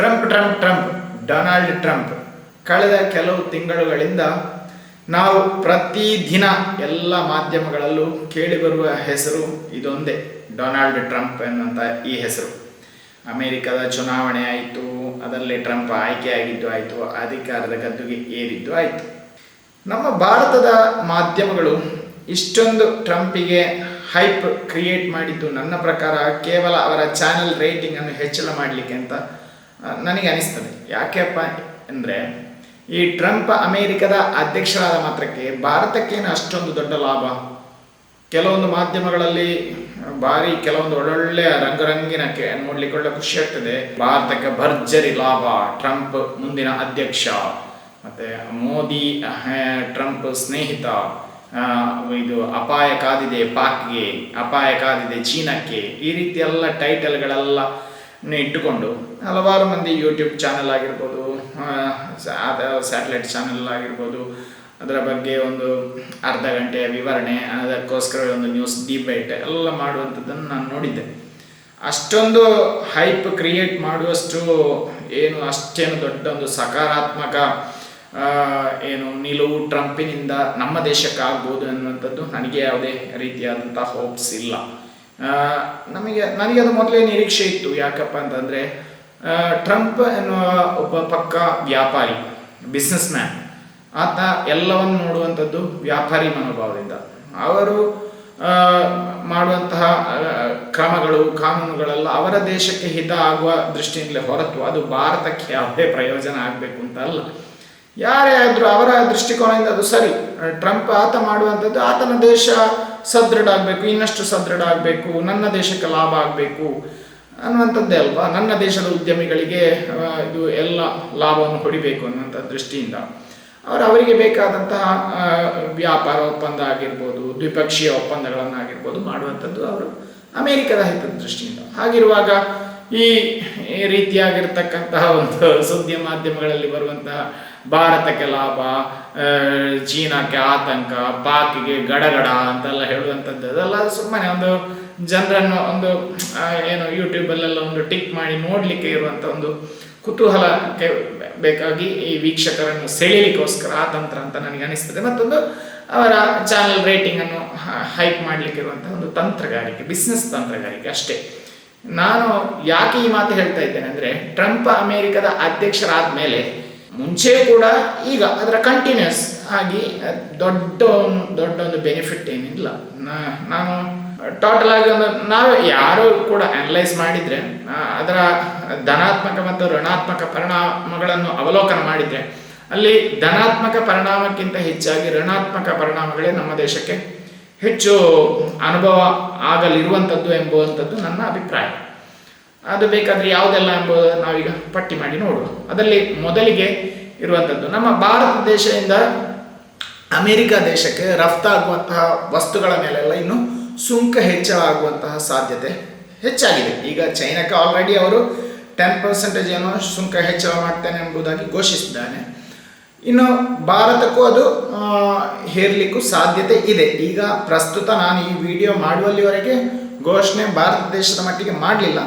Trump Trump Trump, Donald Trump. ಕಳೆದ ಕೆಲವು ತಿಂಗಳುಗಳಿಂದ ನಾವು ಪ್ರತಿ ದಿನ ಎಲ್ಲ ಮಾಧ್ಯಮಗಳಲ್ಲೂ ಕೇಳಿಬರುವ ಹೆಸರು ಇದೊಂದೇ, ಡೊನಾಲ್ಡ್ ಟ್ರಂಪ್ ಎನ್ನುವಂಥ ಈ ಹೆಸರು. ಅಮೆರಿಕದ ಚುನಾವಣೆ ಆಯಿತು, ಅದರಲ್ಲಿ ಟ್ರಂಪ್ ಆಯ್ಕೆಯಾಗಿದ್ದು ಆಯಿತು, ಅಧಿಕಾರದ ಗದ್ದುಗೆ ಏರಿದ್ದು ಆಯಿತು. ನಮ್ಮ ಭಾರತದ ಮಾಧ್ಯಮಗಳು ಇಷ್ಟೊಂದು ಟ್ರಂಪಿಗೆ ಹೈಪ್ ಕ್ರಿಯೇಟ್ ಮಾಡಿದ್ದು ನನ್ನ ಪ್ರಕಾರ ಕೇವಲ ಅವರ ಚಾನೆಲ್ ರೇಟಿಂಗನ್ನು ಹೆಚ್ಚಳ ಮಾಡಲಿಕ್ಕೆ ಅಂತ ನನಗೆ ಅನಿಸ್ತದೆ ಯಾಕೆಪ್ಪ ಅಂದರೆ ಈ ಟ್ರಂಪ್ ಅಮೇರಿಕದ ಅಧ್ಯಕ್ಷರಾದ ಮಾತ್ರಕ್ಕೆ ಭಾರತಕ್ಕೇನು ಅಷ್ಟೊಂದು ದೊಡ್ಡ ಲಾಭ? ಕೆಲವೊಂದು ಮಾಧ್ಯಮಗಳಲ್ಲಿ ಭಾರಿ ಕೆಲವೊಂದು ಒಳ್ಳೊಳ್ಳೆಯ ರಂಗುರಂಗಿನ ಕೆ- ನೋಡ್ಲಿಕ್ಕೆ ಒಳ್ಳೆ ಖುಷಿ ಆಗ್ತದೆ. ಭಾರತಕ್ಕೆ ಭರ್ಜರಿ ಲಾಭ, ಟ್ರಂಪ್ ಮುಂದಿನ ಅಧ್ಯಕ್ಷ. ಮತ್ತೆ ಮೋದಿ ಟ್ರಂಪ್ ಸ್ನೇಹಿತ ಇದು ಅಪಾಯ ಕಾದಿದೆ ಪಾಕ್ಗೆ ಅಪಾಯ ಕಾದಿದೆ ಚೀನಾಕ್ಕೆ, ಈ ರೀತಿ ಎಲ್ಲ ಟೈಟಲ್ಗಳೆಲ್ಲ ಇಟ್ಟುಕೊಂಡು ಹಲವಾರು ಮಂದಿ ಯೂಟ್ಯೂಬ್ ಚಾನೆಲ್ ಆಗಿರ್ಬೋದು ಸ್ಯಾಟಲೈಟ್ ಚಾನೆಲ್ ಆಗಿರ್ಬೋದು, ಅದರ ಬಗ್ಗೆ ಒಂದು ಅರ್ಧ ಗಂಟೆಯ ವಿವರಣೆ, ಅದಕ್ಕೋಸ್ಕರ ಒಂದು ನ್ಯೂಸ್ ಡಿಬೇಟ್ ಎಲ್ಲ ಮಾಡುವಂಥದ್ದನ್ನು ನಾನು ನೋಡಿದ್ದೆ. ಅಷ್ಟೊಂದು ಹೈಪ್ ಕ್ರಿಯೇಟ್ ಮಾಡುವಷ್ಟು ಏನು, ಅಷ್ಟೇನು ದೊಡ್ಡ ಒಂದು ಸಕಾರಾತ್ಮಕ ಏನು ನಿಲುವು ಟ್ರಂಪಿನಿಂದ ನಮ್ಮ ದೇಶಕ್ಕೆ ಆಗ್ಬೋದು ಅನ್ನುವಂಥದ್ದು ನನಗೆ ಯಾವುದೇ ರೀತಿಯಾದಂಥ ಹೋಪ್ಸ್ ಇಲ್ಲ. ನಮಗೆ ನನಗೆ ಅದು ಮೊದಲೇ ನಿರೀಕ್ಷೆ ಇತ್ತು ಯಾಕಪ್ಪ ಅಂತಂದರೆ ಟ್ರಂಪ್ ಎನ್ನುವ ಒಬ್ಬ ಪಕ್ಕ ವ್ಯಾಪಾರಿ ಬಿಸ್ನೆಸ್ ಮ್ಯಾನ್ ಆತ ಎಲ್ಲವನ್ನು ನೋಡುವಂಥದ್ದು ವ್ಯಾಪಾರಿ ಮನೋಭಾವದಿಂದ. ಅವರು ಮಾಡುವಂತಹ ಕ್ರಮಗಳು, ಕಾನೂನುಗಳೆಲ್ಲ ಅವರ ದೇಶಕ್ಕೆ ಹಿತ ಆಗುವ ದೃಷ್ಟಿಯಿಂದಲೇ ಹೊರತು ಅದು ಭಾರತಕ್ಕೆ ಯಾವುದೇ ಪ್ರಯೋಜನ ಆಗಬೇಕು ಅಂತ ಅಲ್ಲ. ಯಾರೇ ಆದರೂ ಅವರ ದೃಷ್ಟಿಕೋನದಿಂದ ಅದು ಸರಿ. ಟ್ರಂಪ್ ಆತ ಮಾಡುವಂಥದ್ದು ಆತನ ದೇಶ ಸದೃಢ ಆಗಬೇಕು ಇನ್ನಷ್ಟು ಸದೃಢ ಆಗಬೇಕು ನನ್ನ ದೇಶಕ್ಕೆ ಲಾಭ ಆಗಬೇಕು ಅನ್ನುವಂಥದ್ದೇ ಅಲ್ವಾ? ನನ್ನ ದೇಶದ ಉದ್ಯಮಿಗಳಿಗೆ ಇದು ಎಲ್ಲ ಲಾಭವನ್ನು ಹೊಡಿಬೇಕು ಅನ್ನುವಂಥ ದೃಷ್ಟಿಯಿಂದ. ಅವರು ಅವರಿಗೆ ಬೇಕಾದಂತಹ ವ್ಯಾಪಾರ ಒಪ್ಪಂದ ಆಗಿರ್ಬೋದು, ದ್ವಿಪಕ್ಷೀಯ ಒಪ್ಪಂದಗಳನ್ನಾಗಿರ್ಬೋದು ಮಾಡುವಂಥದ್ದು ಅವರು ಅಮೇರಿಕದ ಹಿತದ ದೃಷ್ಟಿಯಿಂದ. ಹಾಗಿರುವಾಗ ಈ ರೀತಿಯಾಗಿರ್ತಕ್ಕಂತಹ ಒಂದು ಸುದ್ದಿ ಮಾಧ್ಯಮಗಳಲ್ಲಿ ಬರುವಂತಹ ಭಾರತಕ್ಕೆ ಲಾಭ ಚೀನಾಕ್ಕೆ ಆತಂಕ, ಪಾಕಿಗೆ ಗಡಗಡ ಅಂತೆಲ್ಲ ಹೇಳುವಂಥದ್ದು. ಅದೆಲ್ಲ ಸುಮ್ಮನೆ ಒಂದು ಜನರನ್ನು ಒಂದು ಏನು ಯೂಟ್ಯೂಬಲ್ಲೆಲ್ಲ ಒಂದು ಟಿಕ್ ಮಾಡಿ ನೋಡಲಿಕ್ಕೆ ಇರುವಂಥ ಒಂದು ಕುತೂಹಲಕ್ಕೆ ಬೇಕಾಗಿ ಈ ವೀಕ್ಷಕರನ್ನು ಸೆಳೆಯಲಿಕ್ಕೋಸ್ಕರ ಆ ತಂತ್ರ ಅಂತ ನನಗೆ ಅನಿಸ್ತದೆ. ಮತ್ತೊಂದು ಅವರ ಚಾನಲ್ ರೇಟಿಂಗನ್ನು ಹೈಕ್ ಮಾಡಲಿಕ್ಕೆ ಇರುವಂಥ ಒಂದು ತಂತ್ರಗಾರಿಕೆ ಬಿಸ್ನೆಸ್ ತಂತ್ರಗಾರಿಕೆ ಅಷ್ಟೇ. ನಾನು ಯಾಕೆ ಈ ಮಾತು ಹೇಳ್ತಾ ಇದ್ದೇನೆ ಅಂದರೆ ಟ್ರಂಪ್ ಅಮೇರಿಕದ ಅಧ್ಯಕ್ಷರಾದ ಮೇಲೆ ಮುಂಚೆ ಕೂಡ ಈಗ ಅದರ ಕಂಟಿನ್ಯೂಸ್ ಆಗಿ ದೊಡ್ಡ ದೊಡ್ಡ ಒಂದು ಬೆನಿಫಿಟ್ ಏನಿಲ್ಲ. ನಾನು ಟೋಟಲ್ ಆಗಿ ಒಂದು, ನಾವು ಯಾರು ಕೂಡ ಅನಲೈಸ್ ಮಾಡಿದ್ರೆ ಅದರ ಧನಾತ್ಮಕ ಮತ್ತು ಋಣಾತ್ಮಕ ಪರಿಣಾಮಗಳನ್ನು ಅವಲೋಕನ ಮಾಡಿದ್ರೆ, ಅಲ್ಲಿ ಧನಾತ್ಮಕ ಪರಿಣಾಮಕ್ಕಿಂತ ಹೆಚ್ಚಾಗಿ ಋಣಾತ್ಮಕ ಪರಿಣಾಮಗಳೇ ನಮ್ಮ ದೇಶಕ್ಕೆ ಹೆಚ್ಚು ಅನುಭವ ಆಗಲಿರುವಂಥದ್ದು ಎಂಬುವಂಥದ್ದು ನನ್ನ ಅಭಿಪ್ರಾಯ. ಅದು ಬೇಕಾದರೆ ಯಾವುದೆಲ್ಲ ಎಂಬುದು ನಾವೀಗ ಪಟ್ಟಿ ಮಾಡಿ ನೋಡುವ. ಅದರಲ್ಲಿ ಮೊದಲಿಗೆ ಇರುವಂಥದ್ದು ನಮ್ಮ ಭಾರತ ದೇಶದಿಂದ ಅಮೆರಿಕ ದೇಶಕ್ಕೆ ರಫ್ತಾಗುವಂತಹ ವಸ್ತುಗಳ ಮೇಲೆಲ್ಲ ಇನ್ನು ಸುಂಕ ಹೆಚ್ಚಳ ಆಗುವಂತಹ ಸಾಧ್ಯತೆ ಹೆಚ್ಚಾಗಿದೆ. ಈಗ ಚೈನಾಕ್ಕೆ ಆಲ್ರೆಡಿ ಅವರು ಟೆನ್ ಪರ್ಸೆಂಟೇಜ್ ಏನೋ ಸುಂಕ ಹೆಚ್ಚಳ ಮಾಡ್ತೇನೆ ಎಂಬುದಾಗಿ ಘೋಷಿಸಿದ್ದಾನೆ. ಇನ್ನು ಭಾರತಕ್ಕೂ ಅದು ಹೇರ್ಲಿಕ್ಕೂ ಸಾಧ್ಯತೆ ಇದೆ. ಈಗ ಪ್ರಸ್ತುತ ನಾನು ಈ ವಿಡಿಯೋ ಮಾಡುವಲ್ಲಿವರೆಗೆ ಘೋಷಣೆ ಭಾರತ ದೇಶದ ಮಟ್ಟಿಗೆ ಮಾಡಲಿಲ್ಲ.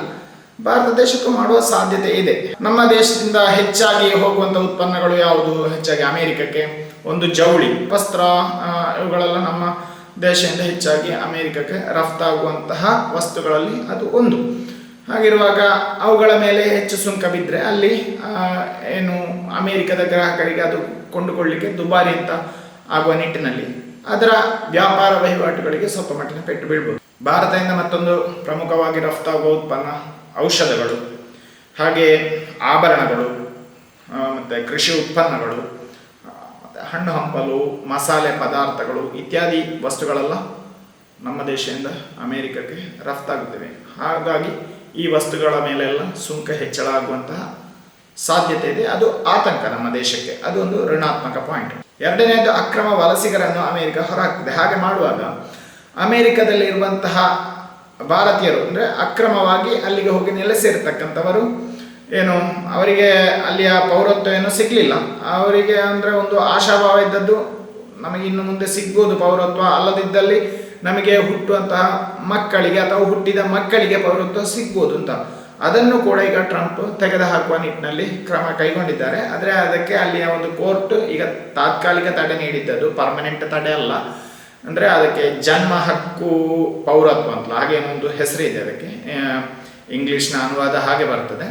ಭಾರತ ದೇಶಕ್ಕೂ ಮಾಡುವ ಸಾಧ್ಯತೆ ಇದೆ. ನಮ್ಮ ದೇಶದಿಂದ ಹೆಚ್ಚಾಗಿ ಹೋಗುವಂತ ಉತ್ಪನ್ನಗಳು ಯಾವುದು? ಹೆಚ್ಚಾಗಿ ಅಮೆರಿಕಕ್ಕೆ. ಒಂದು ಜವಳಿ, ವಸ್ತ್ರ ಇವುಗಳೆಲ್ಲ ನಮ್ಮ ದೇಶದಿಂದ ಹೆಚ್ಚಾಗಿ ಅಮೆರಿಕಕ್ಕೆ ರಫ್ತಾಗುವಂತಹ ವಸ್ತುಗಳಲ್ಲಿ ಅದು ಒಂದು. ಹಾಗಿರುವಾಗ ಅವುಗಳ ಮೇಲೆ ಹೆಚ್ಚು ಸುಂಕ ಬಿದ್ದರೆ ಅಲ್ಲಿ ಏನು ಅಮೆರಿಕದ ಗ್ರಾಹಕರಿಗೆ ಅದು ಕೊಂಡುಕೊಳ್ಳಿಕ್ಕೆ ದುಬಾರಿ ಅಂತ ಆಗುವ ನಿಟ್ಟಿನಲ್ಲಿ. ಅದರ ವ್ಯಾಪಾರ ವಹಿವಾಟುಗಳಿಗೆ ಸ್ವಲ್ಪ ಮಟ್ಟಿನ ಪೆಟ್ಟು ಬೀಳ್ಬೋದು. ಭಾರತದಿಂದ ಮತ್ತೊಂದು ಪ್ರಮುಖವಾಗಿ ರಫ್ತಾಗುವ ಉತ್ಪನ್ನ ಔಷಧಗಳು, ಹಾಗೆ ಆಭರಣಗಳು ಮತ್ತು ಕೃಷಿ ಉತ್ಪನ್ನಗಳು ಮತ್ತು ಮತ್ತೆ ಹಣ್ಣು ಹಂಪಲು, ಮಸಾಲೆ ಪದಾರ್ಥಗಳು ಇತ್ಯಾದಿ ವಸ್ತುಗಳೆಲ್ಲ ನಮ್ಮ ದೇಶದಿಂದ ಅಮೇರಿಕಕ್ಕೆ ರಫ್ತಾಗುತ್ತವೆ. ಹಾಗಾಗಿ ಈ ವಸ್ತುಗಳ ಮೇಲೆಲ್ಲ ಸುಂಕ ಹೆಚ್ಚಳ ಆಗುವಂತಹ ಸಾಧ್ಯತೆ ಇದೆ. ಅದು ಆತಂಕ ನಮ್ಮ ದೇಶಕ್ಕೆ. ಅದು ಒಂದು ಋಣಾತ್ಮಕ ಪಾಯಿಂಟ್ ಎರಡನೆಯದು ಅಕ್ರಮ ವಲಸಿಗರನ್ನು ಅಮೇರಿಕ ಹೊರಹಾಕ್ತದೆ. ಹಾಗೆ ಮಾಡುವಾಗ ಅಮೆರಿಕದಲ್ಲಿರುವಂತಹ ಭಾರತೀಯರು, ಅಂದರೆ ಅಕ್ರಮವಾಗಿ ಅಲ್ಲಿಗೆ ಹೋಗಿ ನೆಲೆಸಿರ್ತಕ್ಕಂಥವರು ಏನು, ಅವರಿಗೆ ಅಲ್ಲಿಯ ಪೌರತ್ವ ಏನು ಸಿಗಲಿಲ್ಲ. ಅವರಿಗೆ ಅಂದರೆ ಒಂದು ಆಶಾಭಾವ ಇದ್ದದ್ದು, ನಮಗೆ ಇನ್ನು ಮುಂದೆ ಸಿಗ್ಬೋದು ಪೌರತ್ವ, ಅಲ್ಲದಿದ್ದಲ್ಲಿ ನಮಗೆ ಹುಟ್ಟುವಂತಹ ಮಕ್ಕಳಿಗೆ ಅಥವಾ ಹುಟ್ಟಿದ ಮಕ್ಕಳಿಗೆ ಪೌರತ್ವ ಸಿಗ್ಬೋದು ಅಂತ. ಅದನ್ನು ಕೂಡ ಈಗ ಟ್ರಂಪ್ ತೆಗೆದುಹಾಕುವ ನಿಟ್ಟಿನಲ್ಲಿ ಕ್ರಮ ಕೈಗೊಂಡಿದ್ದಾರೆ. ಆದರೆ ಅದಕ್ಕೆ ಅಲ್ಲಿಯ ಒಂದು ಕೋರ್ಟ್ ಈಗ ತಾತ್ಕಾಲಿಕ ತಡೆ ನೀಡಿದ್ದದು ಪರ್ಮನೆಂಟ್ ತಡೆ ಅಲ್ಲ. ಅಂದರೆ ಅದಕ್ಕೆ ಜನ್ಮ ಹಕ್ಕು ಪೌರತ್ವ ಅಂತಲ್ಲ ಹೆಸರು ಹೆಸರಿದೆ ಅದಕ್ಕೆ. ಇಂಗ್ಲೀಷ್ನ ಅನುವಾದ ಹಾಗೆ ಬರ್ತದೆ.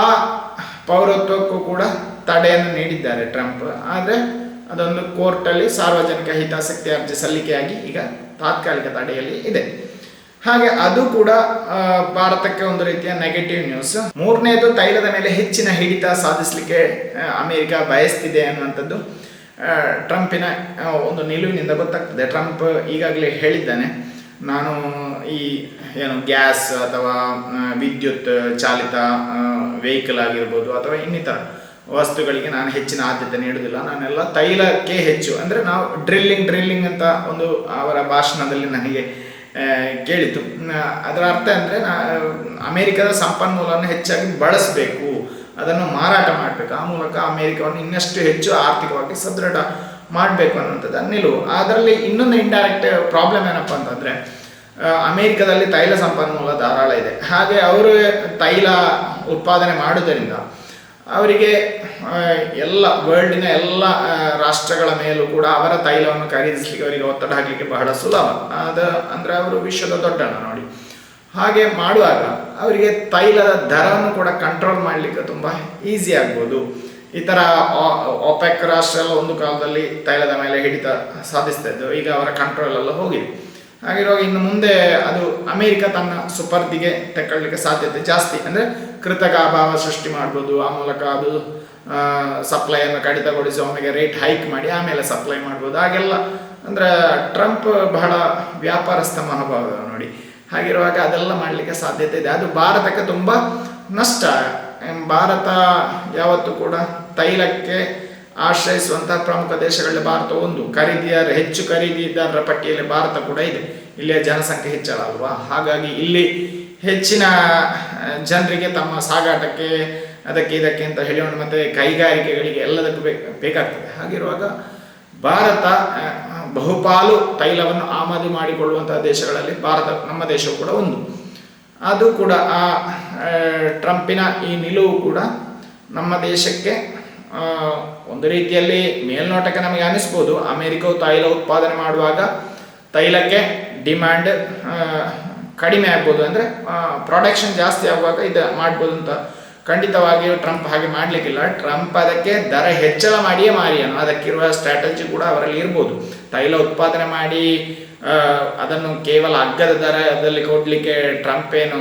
ಆ ಪೌರತ್ವಕ್ಕೂ ಕೂಡ ತಡೆಯನ್ನು ನೀಡಿದ್ದಾರೆ ಟ್ರಂಪ್. ಆದರೆ ಅದೊಂದು ಕೋರ್ಟಲ್ಲಿ ಸಾರ್ವಜನಿಕ ಹಿತಾಸಕ್ತಿ ಅರ್ಜಿ ಸಲ್ಲಿಕೆಯಾಗಿ ಈಗ ತಾತ್ಕಾಲಿಕ ತಡೆಯಲ್ಲಿ ಇದೆ. ಹಾಗೆ ಅದು ಕೂಡ ಭಾರತಕ್ಕೆ ಒಂದು ರೀತಿಯ ನೆಗೆಟಿವ್ ನ್ಯೂಸ್ ಮೂರನೇದು ತೈಲದ ಮೇಲೆ ಹೆಚ್ಚಿನ ಹಿಡಿತ ಸಾಧಿಸಲಿಕ್ಕೆ ಅಮೇರಿಕ ಬಯಸ್ತಿದೆ ಅನ್ನುವಂಥದ್ದು. ಟ್ರಂಪಿನ ಒಂದು ನಿಲುವಿನಿಂದ ಗೊತ್ತಾಗ್ತದೆ. ಟ್ರಂಪ್ ಈಗಾಗಲೇ ಹೇಳಿದ್ದಾನೆ, ನಾನು ಈ, ಏನು, ಗ್ಯಾಸ್ ಅಥವಾ ವಿದ್ಯುತ್ ಚಾಲಿತ ವೆಹಿಕಲ್ ಆಗಿರ್ಬೋದು ಅಥವಾ ಇನ್ನಿತರ ವಸ್ತುಗಳಿಗೆ ನಾನು ಹೆಚ್ಚಿನ ಆದ್ಯತೆ ನೀಡುವುದಿಲ್ಲ. ನಾನೆಲ್ಲ ತೈಲಕ್ಕೆ ಹೆಚ್ಚು. ಅಂದರೆ ನಾವು ಡ್ರಿಲ್ಲಿಂಗ್ ಡ್ರಿಲ್ಲಿಂಗ್ ಅಂತ ಒಂದು ಅವರ ಭಾಷಣದಲ್ಲಿ ನನಗೆ ಕೇಳಿತು. ಅದರ ಅರ್ಥ ಅಂದರೆ ನಾ, ಅಮೇರಿಕದ ಸಂಪನ್ಮೂಲವನ್ನು ಹೆಚ್ಚಾಗಿ ಬಳಸಬೇಕು. ಅದನ್ನು ಮಾರಾಟ ಮಾಡಬೇಕು. ಆ ಮೂಲಕ ಅಮೇರಿಕವನ್ನು ಇನ್ನಷ್ಟು ಹೆಚ್ಚು ಆರ್ಥಿಕವಾಗಿ ಸದೃಢ ಮಾಡಬೇಕು ಅನ್ನುವಂಥದ್ದು ನಿಲುವು ಅದರಲ್ಲಿ ಇನ್ನೊಂದು ಇಂಡೈರೆಕ್ಟ್ ಪ್ರಾಬ್ಲಮ್ ಏನಪ್ಪ ಅಂತಂದರೆ ಅಮೇರಿಕದಲ್ಲಿ ತೈಲ ಸಂಪನ್ಮೂಲ ಧಾರಾಳ ಇದೆ. ಹಾಗೆ ಅವರು ತೈಲ ಉತ್ಪಾದನೆ ಮಾಡುವುದರಿಂದ ಅವರಿಗೆ ಎಲ್ಲ ವರ್ಲ್ಡಿನ ಎಲ್ಲ ರಾಷ್ಟ್ರಗಳ ಮೇಲೂ ಕೂಡ ಅವರ ತೈಲವನ್ನು ಖರೀದಿಸಲಿಕ್ಕೆ ಅವರಿಗೆ ಒತ್ತಡ ಹಾಕಲಿಕ್ಕೆ ಬಹಳ ಸುಲಭ. ಅದು ಅಂದರೆ ಅವರು ವಿಶ್ವದ ದೊಡ್ಡಣ್ಣ ನೋಡಿ. ಹಾಗೆ ಮಾಡುವಾಗ ಅವರಿಗೆ ತೈಲದ ದರವನ್ನು ಕೂಡ ಕಂಟ್ರೋಲ್ ಮಾಡಲಿಕ್ಕೆ ತುಂಬ ಈಸಿ ಆಗ್ಬೋದು. ಈ ಥರ ಒಪೆಕ್ ರಾಷ್ಟ್ರ ಎಲ್ಲ ಒಂದು ಕಾಲದಲ್ಲಿ ತೈಲದ ಮೇಲೆ ಹಿಡಿತ ಸಾಧಿಸ್ತಾ ಇದ್ದವು. ಈಗ ಅವರ ಕಂಟ್ರೋಲ್ ಎಲ್ಲ ಹೋಗಿದೆ. ಹಾಗಿರುವಾಗ ಇನ್ನು ಮುಂದೆ ಅದು ಅಮೇರಿಕ ತನ್ನ ಸುಪರ್ದಿಗೆ ತಗೊಳ್ಳಿಕ್ಕೆ ಸಾಧ್ಯತೆ ಜಾಸ್ತಿ. ಅಂದರೆ ಕೃತಕ ಅಭಾವ ಸೃಷ್ಟಿ ಮಾಡ್ಬೋದು. ಆ ಮೂಲಕ ಅದು ಸಪ್ಲೈಯನ್ನು ಕಡಿತಗೊಳಿಸಿ ಒಮ್ಮೆಗೆ ರೇಟ್ ಹೈಕ್ ಮಾಡಿ ಆಮೇಲೆ ಸಪ್ಲೈ ಮಾಡ್ಬೋದು. ಹಾಗೆಲ್ಲ ಅಂದರೆ ಟ್ರಂಪ್ ಬಹಳ ವ್ಯಾಪಾರಸ್ಥ ಮನೋಭಾವ ನೋಡಿ. ಹಾಗಿರುವಾಗ ಅದೆಲ್ಲ ಮಾಡಲಿಕ್ಕೆ ಸಾಧ್ಯತೆ ಇದೆ. ಅದು ಭಾರತಕ್ಕೆ ತುಂಬ ನಷ್ಟ. ಭಾರತ ಯಾವತ್ತೂ ಕೂಡ ತೈಲಕ್ಕೆ ಆಶ್ರಯಿಸುವಂತಹ ಪ್ರಮುಖ ದೇಶಗಳಲ್ಲಿ ಭಾರತ ಒಂದು. ಖರೀದಿಯ ಹೆಚ್ಚು ಖರೀದಿದಾರರ ಪಟ್ಟಿಯಲ್ಲಿ ಭಾರತ ಕೂಡ ಇದೆ. ಇಲ್ಲಿಯ ಜನಸಂಖ್ಯೆ ಹೆಚ್ಚಳ ಅಲ್ವಾ? ಹಾಗಾಗಿ ಇಲ್ಲಿ ಹೆಚ್ಚಿನ ಜನರಿಗೆ ತಮ್ಮ ಸಾಗಾಟಕ್ಕೆ, ಅದಕ್ಕೆ ಇದಕ್ಕೆ ಅಂತ ಹೇಳೋಣ ಮತ್ತೆ ಕೈಗಾರಿಕೆಗಳಿಗೆ ಎಲ್ಲದಕ್ಕೂ ಬೇಕು ಬೇಕಾಗ್ತದೆ. ಹಾಗಿರುವಾಗ ಭಾರತ ಬಹುಪಾಲು ತೈಲವನ್ನು ಆಮದು ಮಾಡಿಕೊಳ್ಳುವಂತಹ ದೇಶಗಳಲ್ಲಿ ಭಾರತ ನಮ್ಮ ದೇಶವು ಕೂಡ ಒಂದು. ಅದು ಕೂಡ ಆ ಆ, ಟ್ರಂಪಿನ ಈ ನಿಲುವು ಕೂಡ ನಮ್ಮ ದೇಶಕ್ಕೆ ಒಂದು ರೀತಿಯಲ್ಲಿ ಮೇಲ್ನೋಟಕ್ಕೆ ನಮಗೆ ಅನಿಸ್ಬೋದು ಅಮೆರಿಕವು ತೈಲ ಉತ್ಪಾದನೆ ಮಾಡುವಾಗ ತೈಲಕ್ಕೆ ಡಿಮ್ಯಾಂಡ್ ಕಡಿಮೆ ಆಗ್ಬೋದು. ಅಂದರೆ ಪ್ರೊಡಕ್ಷನ್ ಜಾಸ್ತಿ ಆಗುವಾಗ ಇದು ಮಾಡ್ಬೋದು ಅಂತ ಖಂಡಿತವಾಗಿಯೂ ಟ್ರಂಪ್ ಹಾಗೆ ಮಾಡಲಿಕ್ಕಿಲ್ಲ. ಟ್ರಂಪ್ ಅದಕ್ಕೆ ದರ ಹೆಚ್ಚಳ ಮಾಡಿಯೇ ಮಾರಿಯನು. ಅದಕ್ಕಿರುವ ಸ್ಟ್ರಾಟಜಿ ಕೂಡ ಅವರಲ್ಲಿ ಇರ್ಬೋದು. ತೈಲ ಉತ್ಪಾದನೆ ಮಾಡಿ ಅದನ್ನು ಕೇವಲ ಅಗ್ಗದ ದರದಲ್ಲಿ ಕೊಡಲಿಕ್ಕೆ ಟ್ರಂಪ್ ಏನು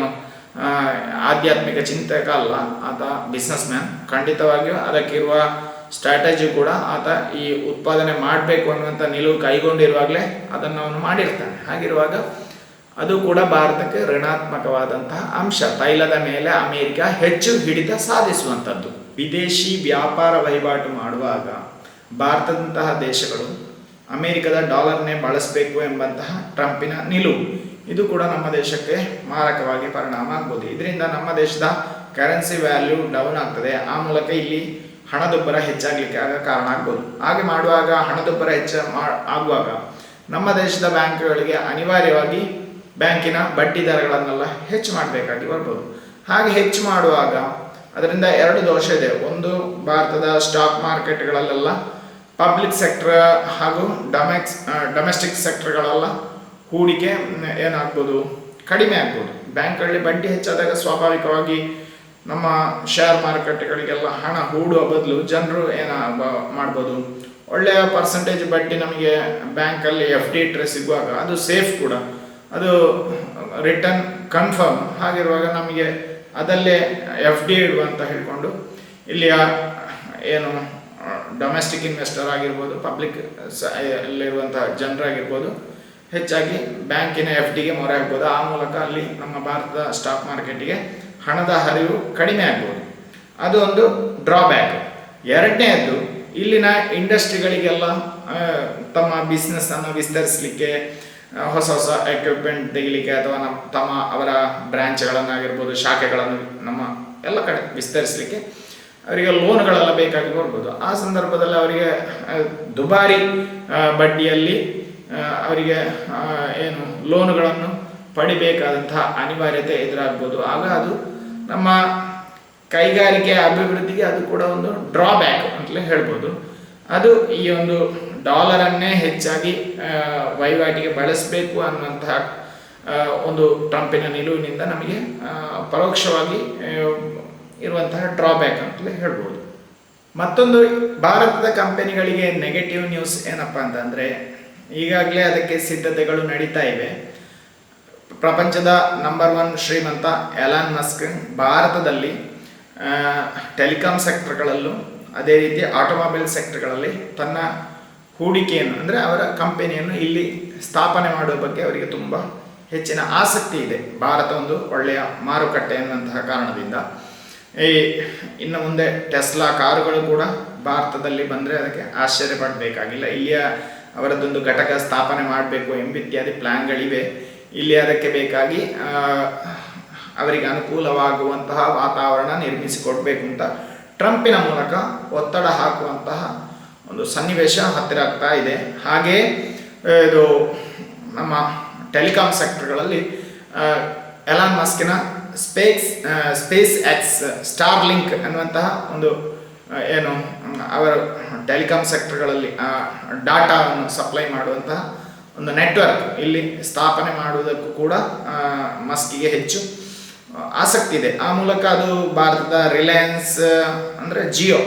ಆಧ್ಯಾತ್ಮಿಕ ಚಿಂತಕ ಅಲ್ಲ. ಆತ ಬಿಸ್ನೆಸ್ ಮ್ಯಾನ್ ಖಂಡಿತವಾಗಿಯೂ ಅದಕ್ಕಿರುವ ಸ್ಟ್ರಾಟಜಿ ಕೂಡ ಆತ ಈ ಉತ್ಪಾದನೆ ಮಾಡಬೇಕು ಅನ್ನುವಂಥ ನಿಲುವು ಕೈಗೊಂಡಿರುವಾಗಲೇ ಅದನ್ನು ಅವನು ಮಾಡಿರ್ತಾನೆ. ಹಾಗಿರುವಾಗ ಅದು ಕೂಡ ಭಾರತಕ್ಕೆ ಋಣಾತ್ಮಕವಾದಂತಹ ಅಂಶ. ತೈಲದ ಮೇಲೆ ಅಮೆರಿಕ ಹೆಚ್ಚು ಹಿಡಿತ ಸಾಧಿಸುವಂಥದ್ದು. ವಿದೇಶಿ ವ್ಯಾಪಾರ ವಹಿವಾಟು ಮಾಡುವಾಗ ಭಾರತದಂತಹ ದೇಶಗಳು ಅಮೆರಿಕದ ಡಾಲರ್ನೇ ಬಳಸಬೇಕು ಎಂಬಂತಹ ಟ್ರಂಪಿನ ನಿಲುವು. ಇದು ಕೂಡ ನಮ್ಮ ದೇಶಕ್ಕೆ ಮಾರಕವಾಗಿ ಪರಿಣಾಮ ಆಗ್ಬೋದು. ಇದರಿಂದ ನಮ್ಮ ದೇಶದ ಕರೆನ್ಸಿ ವ್ಯಾಲ್ಯೂ ಡೌನ್ ಆಗ್ತದೆ. ಆ ಮೂಲಕ ಇಲ್ಲಿ ಹಣದುಬ್ಬರ ಹೆಚ್ಚಾಗಲಿಕ್ಕೆ ಆಗ ಕಾರಣ ಆಗ್ಬೋದು. ಹಾಗೆ ಮಾಡುವಾಗ ಹಣದುಬ್ಬರ ಹೆಚ್ಚ ಆಗುವಾಗ ನಮ್ಮ ದೇಶದ ಬ್ಯಾಂಕ್ಗಳಿಗೆ ಅನಿವಾರ್ಯವಾಗಿ ಬ್ಯಾಂಕಿನ ಬಡ್ಡಿ ದರಗಳನ್ನೆಲ್ಲ ಹೆಚ್ಚು ಮಾಡಬೇಕಾಗಿ ಬರ್ಬೋದು. ಹಾಗೆ ಹೆಚ್ಚು ಮಾಡುವಾಗ ಅದರಿಂದ ಎರಡು ದೋಷ ಇದೆ. ಒಂದು, ಭಾರತದ ಸ್ಟಾಕ್ ಮಾರ್ಕೆಟ್ಗಳಲ್ಲೆಲ್ಲ ಪಬ್ಲಿಕ್ ಸೆಕ್ಟರ್ ಹಾಗೂ ಡೊಮೆಕ್ಸ್ ಡೊಮೆಸ್ಟಿಕ್ ಸೆಕ್ಟರ್ಗಳೆಲ್ಲ ಹೂಡಿಕೆ ಏನಾಗ್ಬೋದು? ಕಡಿಮೆ ಆಗ್ಬೋದು. ಬ್ಯಾಂಕ್ಗಳಲ್ಲಿ ಬಡ್ಡಿ ಹೆಚ್ಚಾದಾಗ ಸ್ವಾಭಾವಿಕವಾಗಿ ನಮ್ಮ ಶೇರ್ ಮಾರುಕಟ್ಟೆಗಳಿಗೆಲ್ಲ ಹಣ ಹೂಡುವ ಬದಲು ಜನರು ಏನ ಮಾಡ್ಬೋದು? ಒಳ್ಳೆಯ ಪರ್ಸೆಂಟೇಜ್ ಬಡ್ಡಿ ನಮಗೆ ಬ್ಯಾಂಕಲ್ಲಿ ಎಫ್ ಡಿ ಇಟ್ಟರೆ ಸಿಗುವಾಗ ಅದು ಸೇಫ್ ಕೂಡ. ಅದು ರಿಟರ್ನ್ ಕನ್ಫರ್ಮ್ ಹಾಗಿರುವಾಗ ನಮಗೆ ಅದಲ್ಲೇ ಎಫ್ ಡಿ ಇಡುವ ಅಂತ ಹೇಳಿಕೊಂಡು ಇಲ್ಲಿಯ ಏನು ಡೊಮೆಸ್ಟಿಕ್ ಇನ್ವೆಸ್ಟರ್ ಆಗಿರ್ಬೋದು ಪಬ್ಲಿಕ್ ಅಲ್ಲಿರುವಂತಹ ಜನರಾಗಿರ್ಬೋದು, ಹೆಚ್ಚಾಗಿ ಬ್ಯಾಂಕಿನ ಎಫ್ ಡಿಗೆ ಮೊರೆ ಆಗ್ಬೋದು. ಆ ಮೂಲಕ ಅಲ್ಲಿ ನಮ್ಮ ಭಾರತದ ಸ್ಟಾಕ್ ಮಾರ್ಕೆಟಿಗೆ ಹಣದ ಹರಿವು ಕಡಿಮೆ ಆಗ್ಬೋದು. ಅದು ಒಂದು ಡ್ರಾಬ್ಯಾಕ್ ಎರಡನೇದು ಇಲ್ಲಿನ ಇಂಡಸ್ಟ್ರಿಗಳಿಗೆಲ್ಲ ತಮ್ಮ ಬಿಸ್ನೆಸ್ಸನ್ನು ವಿಸ್ತರಿಸಲಿಕ್ಕೆ ಹೊಸ ಹೊಸ ಎಕ್ವಿಪ್ಮೆಂಟ್ ತೆಗಿಲಿಕ್ಕೆ ಅಥವಾ ನಮ್ಮ ತಮ್ಮ ಅವರ ಬ್ರ್ಯಾಂಚ್ಗಳನ್ನಾಗಿರ್ಬೋದು ಶಾಖೆಗಳನ್ನು ನಮ್ಮ ಎಲ್ಲ ಕಡೆ ವಿಸ್ತರಿಸಲಿಕ್ಕೆ ಅವರಿಗೆ ಲೋನ್ಗಳೆಲ್ಲ ಬೇಕಾಗಿ ಬರ್ಬೋದು ಆ ಸಂದರ್ಭದಲ್ಲಿ ಅವರಿಗೆ ದುಬಾರಿ ಬಡ್ಡಿಯಲ್ಲಿ ಅವರಿಗೆ ಏನು ಲೋನ್ಗಳನ್ನು ಪಡಿಬೇಕಾದಂತಹ ಅನಿವಾರ್ಯತೆ ಎದುರಾಗ್ಬೋದು. ಆಗ ಅದು ನಮ್ಮ ಕೈಗಾರಿಕೆ ಅಭಿವೃದ್ಧಿಗೆ ಅದು ಕೂಡ ಒಂದು ಡ್ರಾಬ್ಯಾಕ್ ಅಂತಲೇ ಹೇಳ್ಬೋದು. ಅದು ಈ ಒಂದು ಡಾಲರನ್ನೇ ಹೆಚ್ಚಾಗಿ ವಹಿವಾಟಿಗೆ ಬಳಸಬೇಕು ಅನ್ನುವಂತಹ ಒಂದು ಟ್ರಂಪಿನ ನಿಲುವಿನಿಂದ ನಮಗೆ ಪರೋಕ್ಷವಾಗಿ ಇರುವಂತಹ ಡ್ರಾಬ್ಯಾಕ್ ಅಂತಲೇ ಹೇಳ್ಬೋದು. ಮತ್ತೊಂದು, ಭಾರತದ ಕಂಪನಿಗಳಿಗೆ ನೆಗೆಟಿವ್ ನ್ಯೂಸ್ ಏನಪ್ಪ ಅಂತಂದರೆ, ಈಗಾಗಲೇ ಅದಕ್ಕೆ ಸಿದ್ಧತೆಗಳು ನಡೀತಾ ಇವೆ. ಪ್ರಪಂಚದ ನಂಬರ್ ಒನ್ ಶ್ರೀಮಂತ ಎಲಾನ್ ಮಸ್ಕ್ ಭಾರತದಲ್ಲಿ ಟೆಲಿಕಾಂ ಸೆಕ್ಟರ್ಗಳಲ್ಲೂ ಅದೇ ರೀತಿ ಆಟೋಮೊಬೈಲ್ ಸೆಕ್ಟರ್ಗಳಲ್ಲಿ ತನ್ನ ಹೂಡಿಕೆಯನ್ನು, ಅಂದರೆ ಅವರ ಕಂಪನಿಯನ್ನು ಇಲ್ಲಿ ಸ್ಥಾಪನೆ ಮಾಡುವ ಬಗ್ಗೆ ಅವರಿಗೆ ತುಂಬ ಹೆಚ್ಚಿನ ಆಸಕ್ತಿ ಇದೆ. ಭಾರತ ಒಂದು ಒಳ್ಳೆಯ ಮಾರುಕಟ್ಟೆ ಎನ್ನುವಂತಹ ಕಾರಣದಿಂದ. ಈ ಇನ್ನು ಮುಂದೆ ಟೆಸ್ಲಾ ಕಾರುಗಳು ಕೂಡ ಭಾರತದಲ್ಲಿ ಬಂದರೆ ಅದಕ್ಕೆ ಆಶ್ಚರ್ಯ ಪಡಬೇಕಾಗಿಲ್ಲ. ಇಲ್ಲಿಯ ಅವರದ್ದೊಂದು ಘಟಕ ಸ್ಥಾಪನೆ ಮಾಡಬೇಕು, ಎಂಬ ಇತ್ಯಾದಿ ಪ್ಲ್ಯಾನ್ಗಳಿವೆ ಇಲ್ಲಿ ಅದಕ್ಕೆ ಬೇಕಾಗಿ ಅವರಿಗೆ ಅನುಕೂಲವಾಗುವಂತಹ ವಾತಾವರಣ ನಿರ್ಮಿಸಿಕೊಡ್ಬೇಕು ಅಂತ ಟ್ರಂಪಿನ ಮೂಲಕ ಒತ್ತಡ ಹಾಕುವಂತಹ ಒಂದು ಸನ್ನಿವೇಶ ಹತ್ತಿರ ಆಗ್ತಾ ಇದೆ. ಹಾಗೆ ಇದು ನಮ್ಮ ಟೆಲಿಕಾಂ ಸೆಕ್ಟರ್ಗಳಲ್ಲಿ ಎಲಾನ್ ಮಸ್ಕಿನ space SpaceX Starlink ಅನ್ನುವಂತಹ ಒಂದು ಏನು, ಅವರ ಟೆಲಿಕಾಂ ಸೆಕ್ಟರ್ಗಳಲ್ಲಿ ಡಾಟಾವನ್ನು ಸಪ್ಲೈ ಮಾಡುವಂತಹ ಒಂದು ನೆಟ್ವರ್ಕ್ ಇಲ್ಲಿ ಸ್ಥಾಪನೆ ಮಾಡುವುದಕ್ಕೂ ಕೂಡ ಮಸ್ಕಿಗೆ ಹೆಚ್ಚು ಆಸಕ್ತಿ ಇದೆ. ಆ ಮೂಲಕ ಅದು ಭಾರತದ ರಿಲಯನ್ಸ್ ಅಂದರೆ ಜಿಯೋ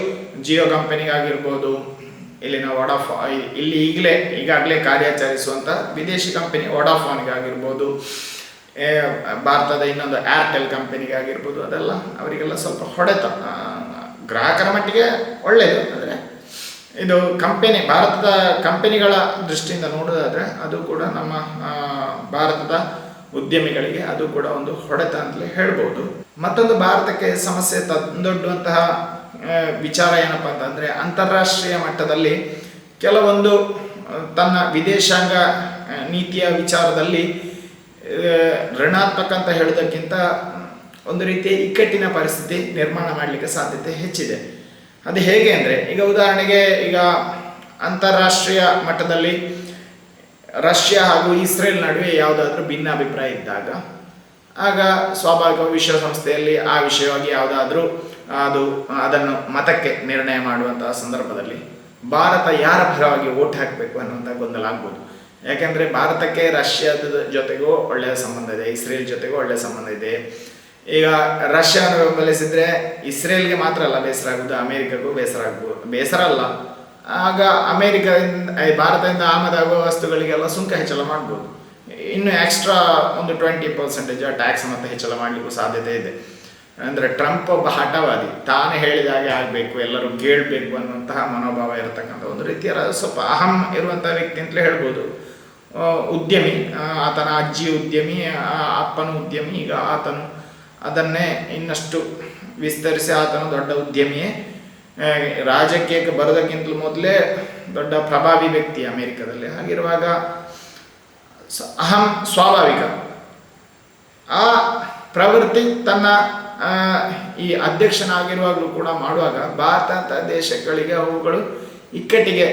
ಜಿಯೋ ಕಂಪನಿಗಾಗಿರ್ಬೋದು ಇಲ್ಲಿನ ವಡಾಫಾ ಇಲ್ಲಿ ಈಗಲೇ, ಈಗಾಗಲೇ ಕಾರ್ಯಾಚರಿಸುವಂಥ ವಿದೇಶಿ ಕಂಪನಿ ವಡಾಫೋನ್ಗಾಗಿರ್ಬೋದು ಭಾರತದ ಇನ್ನೊಂದು ಏರ್ಟೆಲ್ ಕಂಪನಿಗಾಗಿರ್ಬೋದು ಅದೆಲ್ಲ ಅವರಿಗೆಲ್ಲ ಸ್ವಲ್ಪ ಹೊಡೆತ. ಗ್ರಾಹಕರ ಮಟ್ಟಿಗೆ ಒಳ್ಳೆಯದು ಅಂದರೆ ಇದು ಕಂಪನಿ ಭಾರತದ ಕಂಪನಿಗಳ ದೃಷ್ಟಿಯಿಂದ ನೋಡೋದಾದರೆ ಅದು ಕೂಡ ನಮ್ಮ ಭಾರತದ ಉದ್ಯಮಿಗಳಿಗೆ ಅದು ಕೂಡ ಒಂದು ಹೊಡೆತ ಅಂತಲೇ ಹೇಳ್ಬೋದು. ಮತ್ತೊಂದು ಭಾರತಕ್ಕೆ ಸಮಸ್ಯೆ ತಂದೊಡ್ಡುವಂತಹ ವಿಚಾರ ಏನಪ್ಪ ಅಂತಂದರೆ ಅಂತಾರಾಷ್ಟ್ರೀಯ ಮಟ್ಟದಲ್ಲಿ ಕೆಲವೊಂದು ತನ್ನ ವಿದೇಶಾಂಗ ನೀತಿಯ ವಿಚಾರದಲ್ಲಿ ಋಣಾತ್ಮಕ ಅಂತ ಹೇಳೋದಕ್ಕಿಂತ ಒಂದು ರೀತಿಯ ಇಕ್ಕಟ್ಟಿನ ಪರಿಸ್ಥಿತಿ ನಿರ್ಮಾಣ ಮಾಡಲಿಕ್ಕೆ ಸಾಧ್ಯತೆ ಹೆಚ್ಚಿದೆ. ಅದು ಹೇಗೆ ಅಂದರೆ, ಈಗ ಉದಾಹರಣೆಗೆ ಈಗ ಅಂತಾರಾಷ್ಟ್ರೀಯ ಮಟ್ಟದಲ್ಲಿ ರಷ್ಯಾ ಹಾಗೂ ಇಸ್ರೇಲ್ ನಡುವೆ ಯಾವುದಾದ್ರೂ ಭಿನ್ನಾಭಿಪ್ರಾಯ ಇದ್ದಾಗ, ಆಗ ಸ್ವಾಭಾವಿಕ ವಿಶ್ವಸಂಸ್ಥೆಯಲ್ಲಿ ಆ ವಿಷಯವಾಗಿ ಯಾವುದಾದ್ರೂ ಅದು, ಅದನ್ನು ಮತಕ್ಕೆ ನಿರ್ಣಯ ಮಾಡುವಂತಹ ಸಂದರ್ಭದಲ್ಲಿ ಭಾರತ ಯಾರ ಪರವಾಗಿ ಓಟ್ ಹಾಕಬೇಕು ಅನ್ನುವಂಥ ಗೊಂದಲ ಆಗ್ಬೋದು. ಯಾಕೆಂದರೆ ಭಾರತಕ್ಕೆ ರಷ್ಯಾದ ಜೊತೆಗೂ ಒಳ್ಳೆಯ ಸಂಬಂಧ ಇದೆ, ಇಸ್ರೇಲ್ ಜೊತೆಗೂ ಒಳ್ಳೆಯ ಸಂಬಂಧ ಇದೆ. ಈಗ ರಷ್ಯಾನ ಬೆಂಬಲಿಸಿದ್ರೆ ಇಸ್ರೇಲ್ಗೆ ಮಾತ್ರ ಅಲ್ಲ ಬೇಸರ ಆಗುವುದು, ಅಮೇರಿಕಗೂ ಬೇಸರ ಆಗ್ಬೋದು ಬೇಸರ ಅಲ್ಲ. ಆಗ ಅಮೇರಿಕದಿಂದ ಭಾರತದಿಂದ ಆಮದಾಗುವ ವಸ್ತುಗಳಿಗೆಲ್ಲ ಸುಂಕ ಹೆಚ್ಚಳ ಮಾಡ್ಬೋದು. ಇನ್ನು ಎಕ್ಸ್ಟ್ರಾ ಒಂದು ಟ್ವೆಂಟಿ ಪರ್ಸೆಂಟೇಜ್ ಟ್ಯಾಕ್ಸ್ ಮತ್ತೆ ಹೆಚ್ಚಳ ಮಾಡಲಿಕ್ಕೂ ಸಾಧ್ಯತೆ ಇದೆ. ಅಂದರೆ ಟ್ರಂಪ್ ಒಬ್ಬ ಹಠವಾದಿ. ತಾನೇ ಹೇಳಿದ ಹಾಗೆ ಆಗಬೇಕು, ಎಲ್ಲರೂ ಕೇಳಬೇಕು ಅನ್ನುವಂತಹ ಮನೋಭಾವ ಇರತಕ್ಕಂಥ ಒಂದು ರೀತಿಯ ಸ್ವಲ್ಪ ಅಹಂ ಇರುವಂಥ ವ್ಯಕ್ತಿ ಅಂತಲೇ ಹೇಳ್ಬೋದು. ಉದ್ಯಮಿ ಆತನ ಅಜ್ಜಿ ಉದ್ಯಮಿ ಅಪ್ಪನ ಉದ್ಯಮಿ, ಈಗ ಆತನು ಅದನ್ನೇ ಇನ್ನಷ್ಟು ವಿಸ್ತರಿಸಿ ಆತನು ದೊಡ್ಡ ಉದ್ಯಮಿಯೇ. ರಾಜಕೀಯಕ್ಕೆ ಬರೋದಕ್ಕಿಂತಲೂ ಮೊದಲೇ ದೊಡ್ಡ ಪ್ರಭಾವಿ ವ್ಯಕ್ತಿ ಅಮೆರಿಕದಲ್ಲಿ. ಹಾಗಿರುವಾಗ ಅಹಂ ಸ್ವಾಭಾವಿಕ. ಆ ಪ್ರವೃತ್ತಿ ತನ್ನ ಈ ಅಧ್ಯಕ್ಷನಾಗಿರುವಾಗಲೂ ಕೂಡ ಮಾಡುವಾಗ ಭಾರತ ದೇಶಗಳಿಗೆ ಅವುಗಳು ಇಕ್ಕಟ್ಟಿಗೆ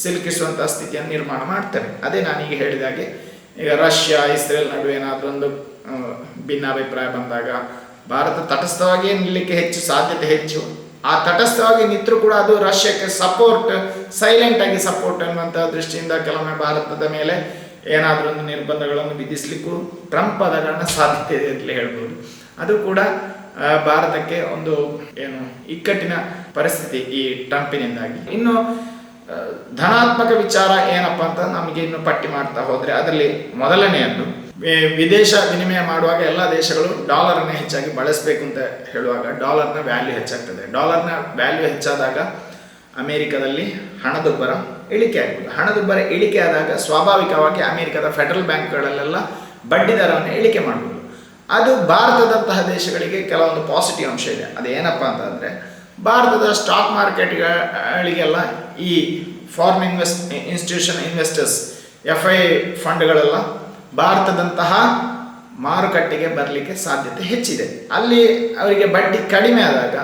ಸಿಲುಕಿಸುವಂಥ ಸ್ಥಿತಿಯನ್ನು ನಿರ್ಮಾಣ ಮಾಡ್ತವೆ. ಅದೇ ನಾನೀಗ ಹೇಳಿದಾಗೆ ಈಗ ರಷ್ಯಾ, ಇಸ್ರೇಲ್ ನಡುವೆ ಏನಾದರೂ ಒಂದು ಭಿನ್ನಾಭಿಪ್ರಾಯ ಬಂದಾಗ ಭಾರತ ತಟಸ್ಥವಾಗಿ ನಿಲ್ಲಕ್ಕೆ ಹೆಚ್ಚು ಸಾಧ್ಯತೆ ಹೆಚ್ಚು. ಆ ತಟಸ್ಥವಾಗಿ ನಿಂತರೂ ಕೂಡ ಅದು ರಷ್ಯಾಕ್ಕೆ ಸಪೋರ್ಟ್ ಸೈಲೆಂಟ್ ಆಗಿ ಸಪೋರ್ಟ್ ಅನ್ನುವಂಥ ದೃಷ್ಟಿಯಿಂದ ಕೆಲವೊಮ್ಮೆ ಭಾರತದ ಮೇಲೆ ಏನಾದರೂ ಒಂದು ನಿರ್ಬಂಧಗಳನ್ನು ವಿಧಿಸಲಿಕ್ಕೂ ಟ್ರಂಪ್ ಆದ ಸಾಧ್ಯತೆ ಇದೆ ಅಂತಲೇ ಹೇಳ್ಬೋದು. ಅದು ಕೂಡ ಭಾರತಕ್ಕೆ ಒಂದು, ಏನು, ಇಕ್ಕಟ್ಟಿನ ಪರಿಸ್ಥಿತಿ ಈ ಟ್ರಂಪಿನಿಂದಾಗಿ. ಇನ್ನು ಧನಾತ್ಮಕ ವಿಚಾರ ಏನಪ್ಪ ಅಂತ ನಮಗೆ ಇನ್ನು ಪಟ್ಟಿ ಮಾಡ್ತಾ ಹೋದ್ರೆ ಅದರಲ್ಲಿ ಮೊದಲನೆಯದ್ದು ವಿದೇಶ ವಿನಿಮಯ ಮಾಡುವಾಗ ಎಲ್ಲ ದೇಶಗಳು ಡಾಲರನ್ನು ಹೆಚ್ಚಾಗಿ ಬಳಸಬೇಕು ಅಂತ ಹೇಳುವಾಗ ಡಾಲರ್ನ ವ್ಯಾಲ್ಯೂ ಹೆಚ್ಚಾಗ್ತದೆ. ಡಾಲರ್ನ ವ್ಯಾಲ್ಯೂ ಹೆಚ್ಚಾದಾಗ ಅಮೆರಿಕದಲ್ಲಿ ಹಣದುಬ್ಬರ ಇಳಿಕೆ ಆಗ್ಬೋದು. ಹಣದುಬ್ಬರ ಇಳಿಕೆ ಆದಾಗ ಸ್ವಾಭಾವಿಕವಾಗಿ ಅಮೆರಿಕದ ಫೆಡರಲ್ ಬ್ಯಾಂಕ್ಗಳಲ್ಲೆಲ್ಲ ಬಡ್ಡಿ ದರವನ್ನು ಇಳಿಕೆ ಮಾಡ್ಬೋದು. ಅದು ಭಾರತದಂತಹ ದೇಶಗಳಿಗೆ ಕೆಲವೊಂದು ಪಾಸಿಟಿವ್ ಅಂಶ ಇದೆ. ಅದೇನಪ್ಪ ಅಂತಂದರೆ, ಭಾರತದ ಸ್ಟಾಕ್ ಮಾರ್ಕೆಟ್ಗಳಿಗೆಲ್ಲ ಈ foreign invest institution investors F I ಫಂಡ್ಗಳೆಲ್ಲ ಭಾರತದಂತಹ ಮಾರುಕಟ್ಟೆಗೆ ಬರಲಿಕ್ಕೆ ಸಾಧ್ಯತೆ ಹೆಚ್ಚಿದೆ. ಅಲ್ಲಿ ಅವರಿಗೆ ಬಡ್ಡಿ ಕಡಿಮೆ ಆದಾಗ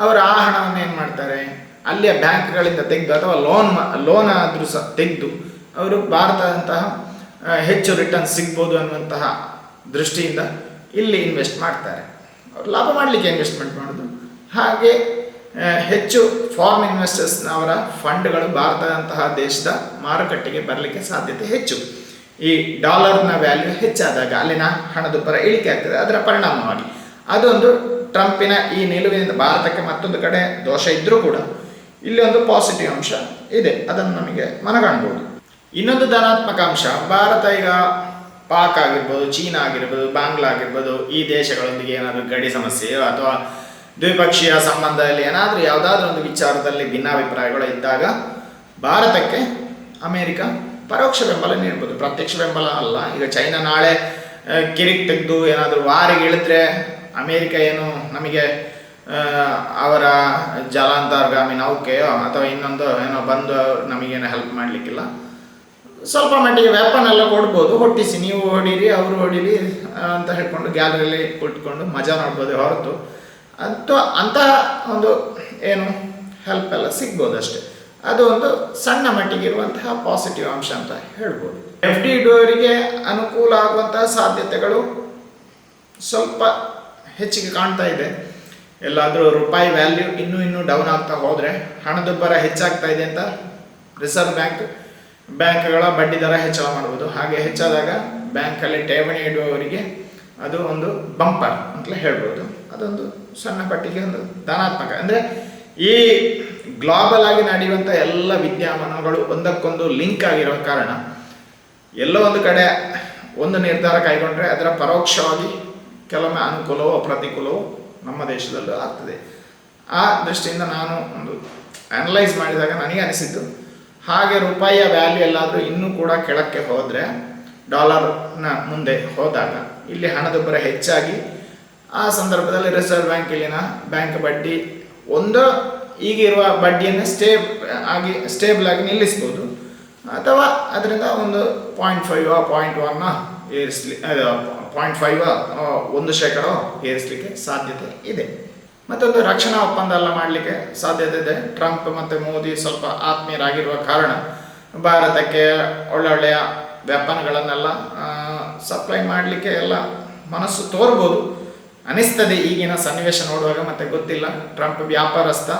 ಅವರು ಆ ಹಣವನ್ನು ಏನು ಮಾಡ್ತಾರೆ? ಅಲ್ಲಿಯ ಬ್ಯಾಂಕ್ಗಳಿಂದ ತೆಗೆದು ಅಥವಾ ಲೋನ್ ಲೋನ್ ಆದರೂ ಸಹ ತೆಗೆದು ಅವರು ಭಾರತದಂತಹ ಹೆಚ್ಚು ರಿಟರ್ನ್ ಸಿಗ್ಬೋದು ಅನ್ನುವಂತಹ ದೃಷ್ಟಿಯಿಂದ ಇಲ್ಲಿ ಇನ್ವೆಸ್ಟ್ ಮಾಡ್ತಾರೆ. ಅವ್ರು ಲಾಭ ಮಾಡಲಿಕ್ಕೆ ಇನ್ವೆಸ್ಟ್ಮೆಂಟ್ ಮಾಡೋದು. ಹಾಗೆ ಹೆಚ್ಚು ಫಾರ್ಮ್ ಇನ್ವೆಸ್ಟರ್ಸ್ನವರ ಫಂಡ್ಗಳು ಭಾರತದಂತಹ ದೇಶದ ಮಾರುಕಟ್ಟೆಗೆ ಬರಲಿಕ್ಕೆ ಸಾಧ್ಯತೆ ಹೆಚ್ಚು. ಈ ಡಾಲರ್ನ ವ್ಯಾಲ್ಯೂ ಹೆಚ್ಚಾದಾಗ ಅಲ್ಲಿನ ಹಣದುಬ್ಬರ ಇಳಿಕೆ ಆಗ್ತದೆ. ಅದರ ಪರಿಣಾಮವಾಗಿ ಅದೊಂದು ಟ್ರಂಪಿನ ಈ ನಿಲುವಿನಿಂದ ಭಾರತಕ್ಕೆ ಮತ್ತೊಂದು ಕಡೆ ದೋಷ ಇದ್ದರೂ ಕೂಡ ಇಲ್ಲಿ ಒಂದು ಪಾಸಿಟಿವ್ ಅಂಶ ಇದೆ. ಅದನ್ನು ನಮಗೆ ಮನಗಾಣ್ಬೋದು. ಇನ್ನೊಂದು ಧನಾತ್ಮಕ ಅಂಶ, ಭಾರತ ಈಗ ಪಾಕ್ ಆಗಿರ್ಬೋದು, ಚೀನಾ ಆಗಿರ್ಬೋದು, ಬಾಂಗ್ಲಾ ಆಗಿರ್ಬೋದು, ಈ ದೇಶಗಳೊಂದಿಗೆ ಏನಾದರೂ ಗಡಿ ಸಮಸ್ಯೆಯೋ ಅಥವಾ ದ್ವಿಪಕ್ಷೀಯ ಸಂಬಂಧದಲ್ಲಿ ಏನಾದರೂ ಯಾವುದಾದ್ರೂ ಒಂದು ವಿಚಾರದಲ್ಲಿ ಭಿನ್ನಾಭಿಪ್ರಾಯಗಳು ಇದ್ದಾಗ ಭಾರತಕ್ಕೆ ಅಮೇರಿಕ ಪರೋಕ್ಷ ಬೆಂಬಲ ನೀಡ್ಬೋದು. ಪ್ರತ್ಯಕ್ಷ ಬೆಂಬಲ ಅಲ್ಲ. ಈಗ ಚೈನಾ ನಾಳೆ ಕಿರಿಕ್ ತೆಗೆದು ಏನಾದರೂ ವಾರಿಗೆ ಇಳಿದ್ರೆ ಅಮೇರಿಕ ಏನು ನಮಗೆ ಅವರ ಜಲಾಂತರ್ಗಾಮಿ ನೌಕೆಯೋ ಅಥವಾ ಇನ್ನೊಂದು ಏನೋ ಬಂದು ನಮಗೇನು ಹೆಲ್ಪ್ ಮಾಡಲಿಕ್ಕಿಲ್ಲ. ಸ್ವಲ್ಪ ಮಟ್ಟಿಗೆ ವೆಪನ್ ಎಲ್ಲ ಕೊಡ್ಬೋದು, ಹೊಟ್ಟಿಸಿ, ನೀವು ಹೊಡೀರಿ, ಅವರು ಹೊಡೀರಿ ಅಂತ ಹೇಳ್ಕೊಂಡು ಗ್ಯಾಲರಿಯಲ್ಲಿ ಕುಟ್ಕೊಂಡು ಮಜಾ ಮಾಡ್ಬೋದು ಹೊರತು. ಅಂತ ಅಂತಹ ಒಂದು ಏನು ಹೆಲ್ಪ್ ಎಲ್ಲ ಸಿಗ್ಬೋದು ಅಷ್ಟೇ. ಅದು ಒಂದು ಸಣ್ಣ ಮಟ್ಟಿಗೆ ಇರುವಂತಹ ಪಾಸಿಟಿವ್ ಅಂಶ ಅಂತ ಹೇಳ್ಬೋದು. ಎಫ್ ಡಿ ಇಡುವವರಿಗೆ ಅನುಕೂಲ ಆಗುವಂತಹ ಸಾಧ್ಯತೆಗಳು ಸ್ವಲ್ಪ ಹೆಚ್ಚಿಗೆ ಕಾಣ್ತಾ ಇದೆ. ಎಲ್ಲಾದರೂ ರೂಪಾಯಿ ವ್ಯಾಲ್ಯೂ ಇನ್ನೂ ಇನ್ನೂ ಡೌನ್ ಆಗ್ತಾ ಹೋದರೆ ಹಣದುಬ್ಬರ ಹೆಚ್ಚಾಗ್ತಾ ಇದೆ ಅಂತ ರಿಸರ್ವ್ ಬ್ಯಾಂಕ್ ಬ್ಯಾಂಕ್ಗಳ ಬಡ್ಡಿ ದರ ಹೆಚ್ಚಳ ಮಾಡ್ಬೋದು. ಹಾಗೆ ಹೆಚ್ಚಾದಾಗ ಬ್ಯಾಂಕಲ್ಲಿ ಠೇವಣಿ ಇಡುವವರಿಗೆ ಅದು ಒಂದು ಬಂಪರ್ ಅಂತಲೇ ಹೇಳ್ಬೋದು. ಅದೊಂದು ಸಣ್ಣ ಪಟ್ಟಿಗೆ ಒಂದು ಧನಾತ್ಮಕ. ಅಂದರೆ ಈ ಗ್ಲೋಬಲ್ ಆಗಿ ನಡೆಯುವಂಥ ಎಲ್ಲ ವಿದ್ಯಮಾನಗಳು ಒಂದಕ್ಕೊಂದು ಲಿಂಕ್ ಆಗಿರೋ ಕಾರಣ ಎಲ್ಲೋ ಒಂದು ಕಡೆ ಒಂದು ನಿರ್ಧಾರ ಕೈಗೊಂಡ್ರೆ ಅದರ ಪರೋಕ್ಷವಾಗಿ ಕೆಲವೊಮ್ಮೆ ಅನುಕೂಲವೋ ಪ್ರತಿಕೂಲವೋ ನಮ್ಮ ದೇಶದಲ್ಲೂ ಆಗ್ತದೆ. ಆ ದೃಷ್ಟಿಯಿಂದ ನಾನು ಒಂದು ಅನಲೈಸ್ ಮಾಡಿದಾಗ ನನಗೆ ಅನಿಸಿದ್ದು ಹಾಗೆ ರೂಪಾಯಿಯ ವ್ಯಾಲ್ಯೂ ಎಲ್ಲಾದರೂ ಇನ್ನೂ ಕೂಡ ಕೆಳಕ್ಕೆ ಹೋದರೆ ಡಾಲರ್ನ ಮುಂದೆ ಹೋದಾಗ ಇಲ್ಲಿ ಹಣದುಬ್ಬರ ಹೆಚ್ಚಾಗಿ ಆ ಸಂದರ್ಭದಲ್ಲಿ ರಿಸರ್ವ್ ಬ್ಯಾಂಕ್ ಇಲ್ಲಿನ ಬ್ಯಾಂಕ್ ಬಡ್ಡಿ ಒಂದು ಈಗಿರುವ ಬಡ್ಡಿಯನ್ನು ಸ್ಟೇಬ್ ಆಗಿ ಸ್ಟೇಬಲ್ ಆಗಿ ನಿಲ್ಲಿಸ್ಬೋದು. ಅಥವಾ ಅದರಿಂದ ಒಂದು ಪಾಯಿಂಟ್ ಫೈವ್ ಪಾಯಿಂಟ್ ಒನ್ನ ಏರಿಸ್ಲಿ ಪಾಯಿಂಟ್ ಫೈವ್ ಒಂದು ಶೇಕಡ ಏರಿಸಲಿಕ್ಕೆ ಸಾಧ್ಯತೆ ಇದೆ. ಮತ್ತೊಂದು ರಕ್ಷಣಾ ಒಪ್ಪಂದ ಎಲ್ಲ ಮಾಡಲಿಕ್ಕೆ ಸಾಧ್ಯತೆ ಇದೆ ಟ್ರಂಪ್ ಮತ್ತು ಮೋದಿ ಸ್ವಲ್ಪ ಆತ್ಮೀಯರಾಗಿರುವ ಕಾರಣ ಭಾರತಕ್ಕೆ ಒಳ್ಳೊಳ್ಳೆಯ ವೆಪನ್ಗಳನ್ನೆಲ್ಲ ಸಪ್ಲೈ ಮಾಡಲಿಕ್ಕೆ ಎಲ್ಲ ಮನಸ್ಸು ತೋರ್ಬೋದು. ಅನಿಸ್ತದೆ ಈಗಿನ ಸನ್ನಿವೇಶ ನೋಡುವಾಗ, ಮತ್ತೆ ಗೊತ್ತಿಲ್ಲ. ಟ್ರಂಪ್ ವ್ಯಾಪಾರಸ್ಥ.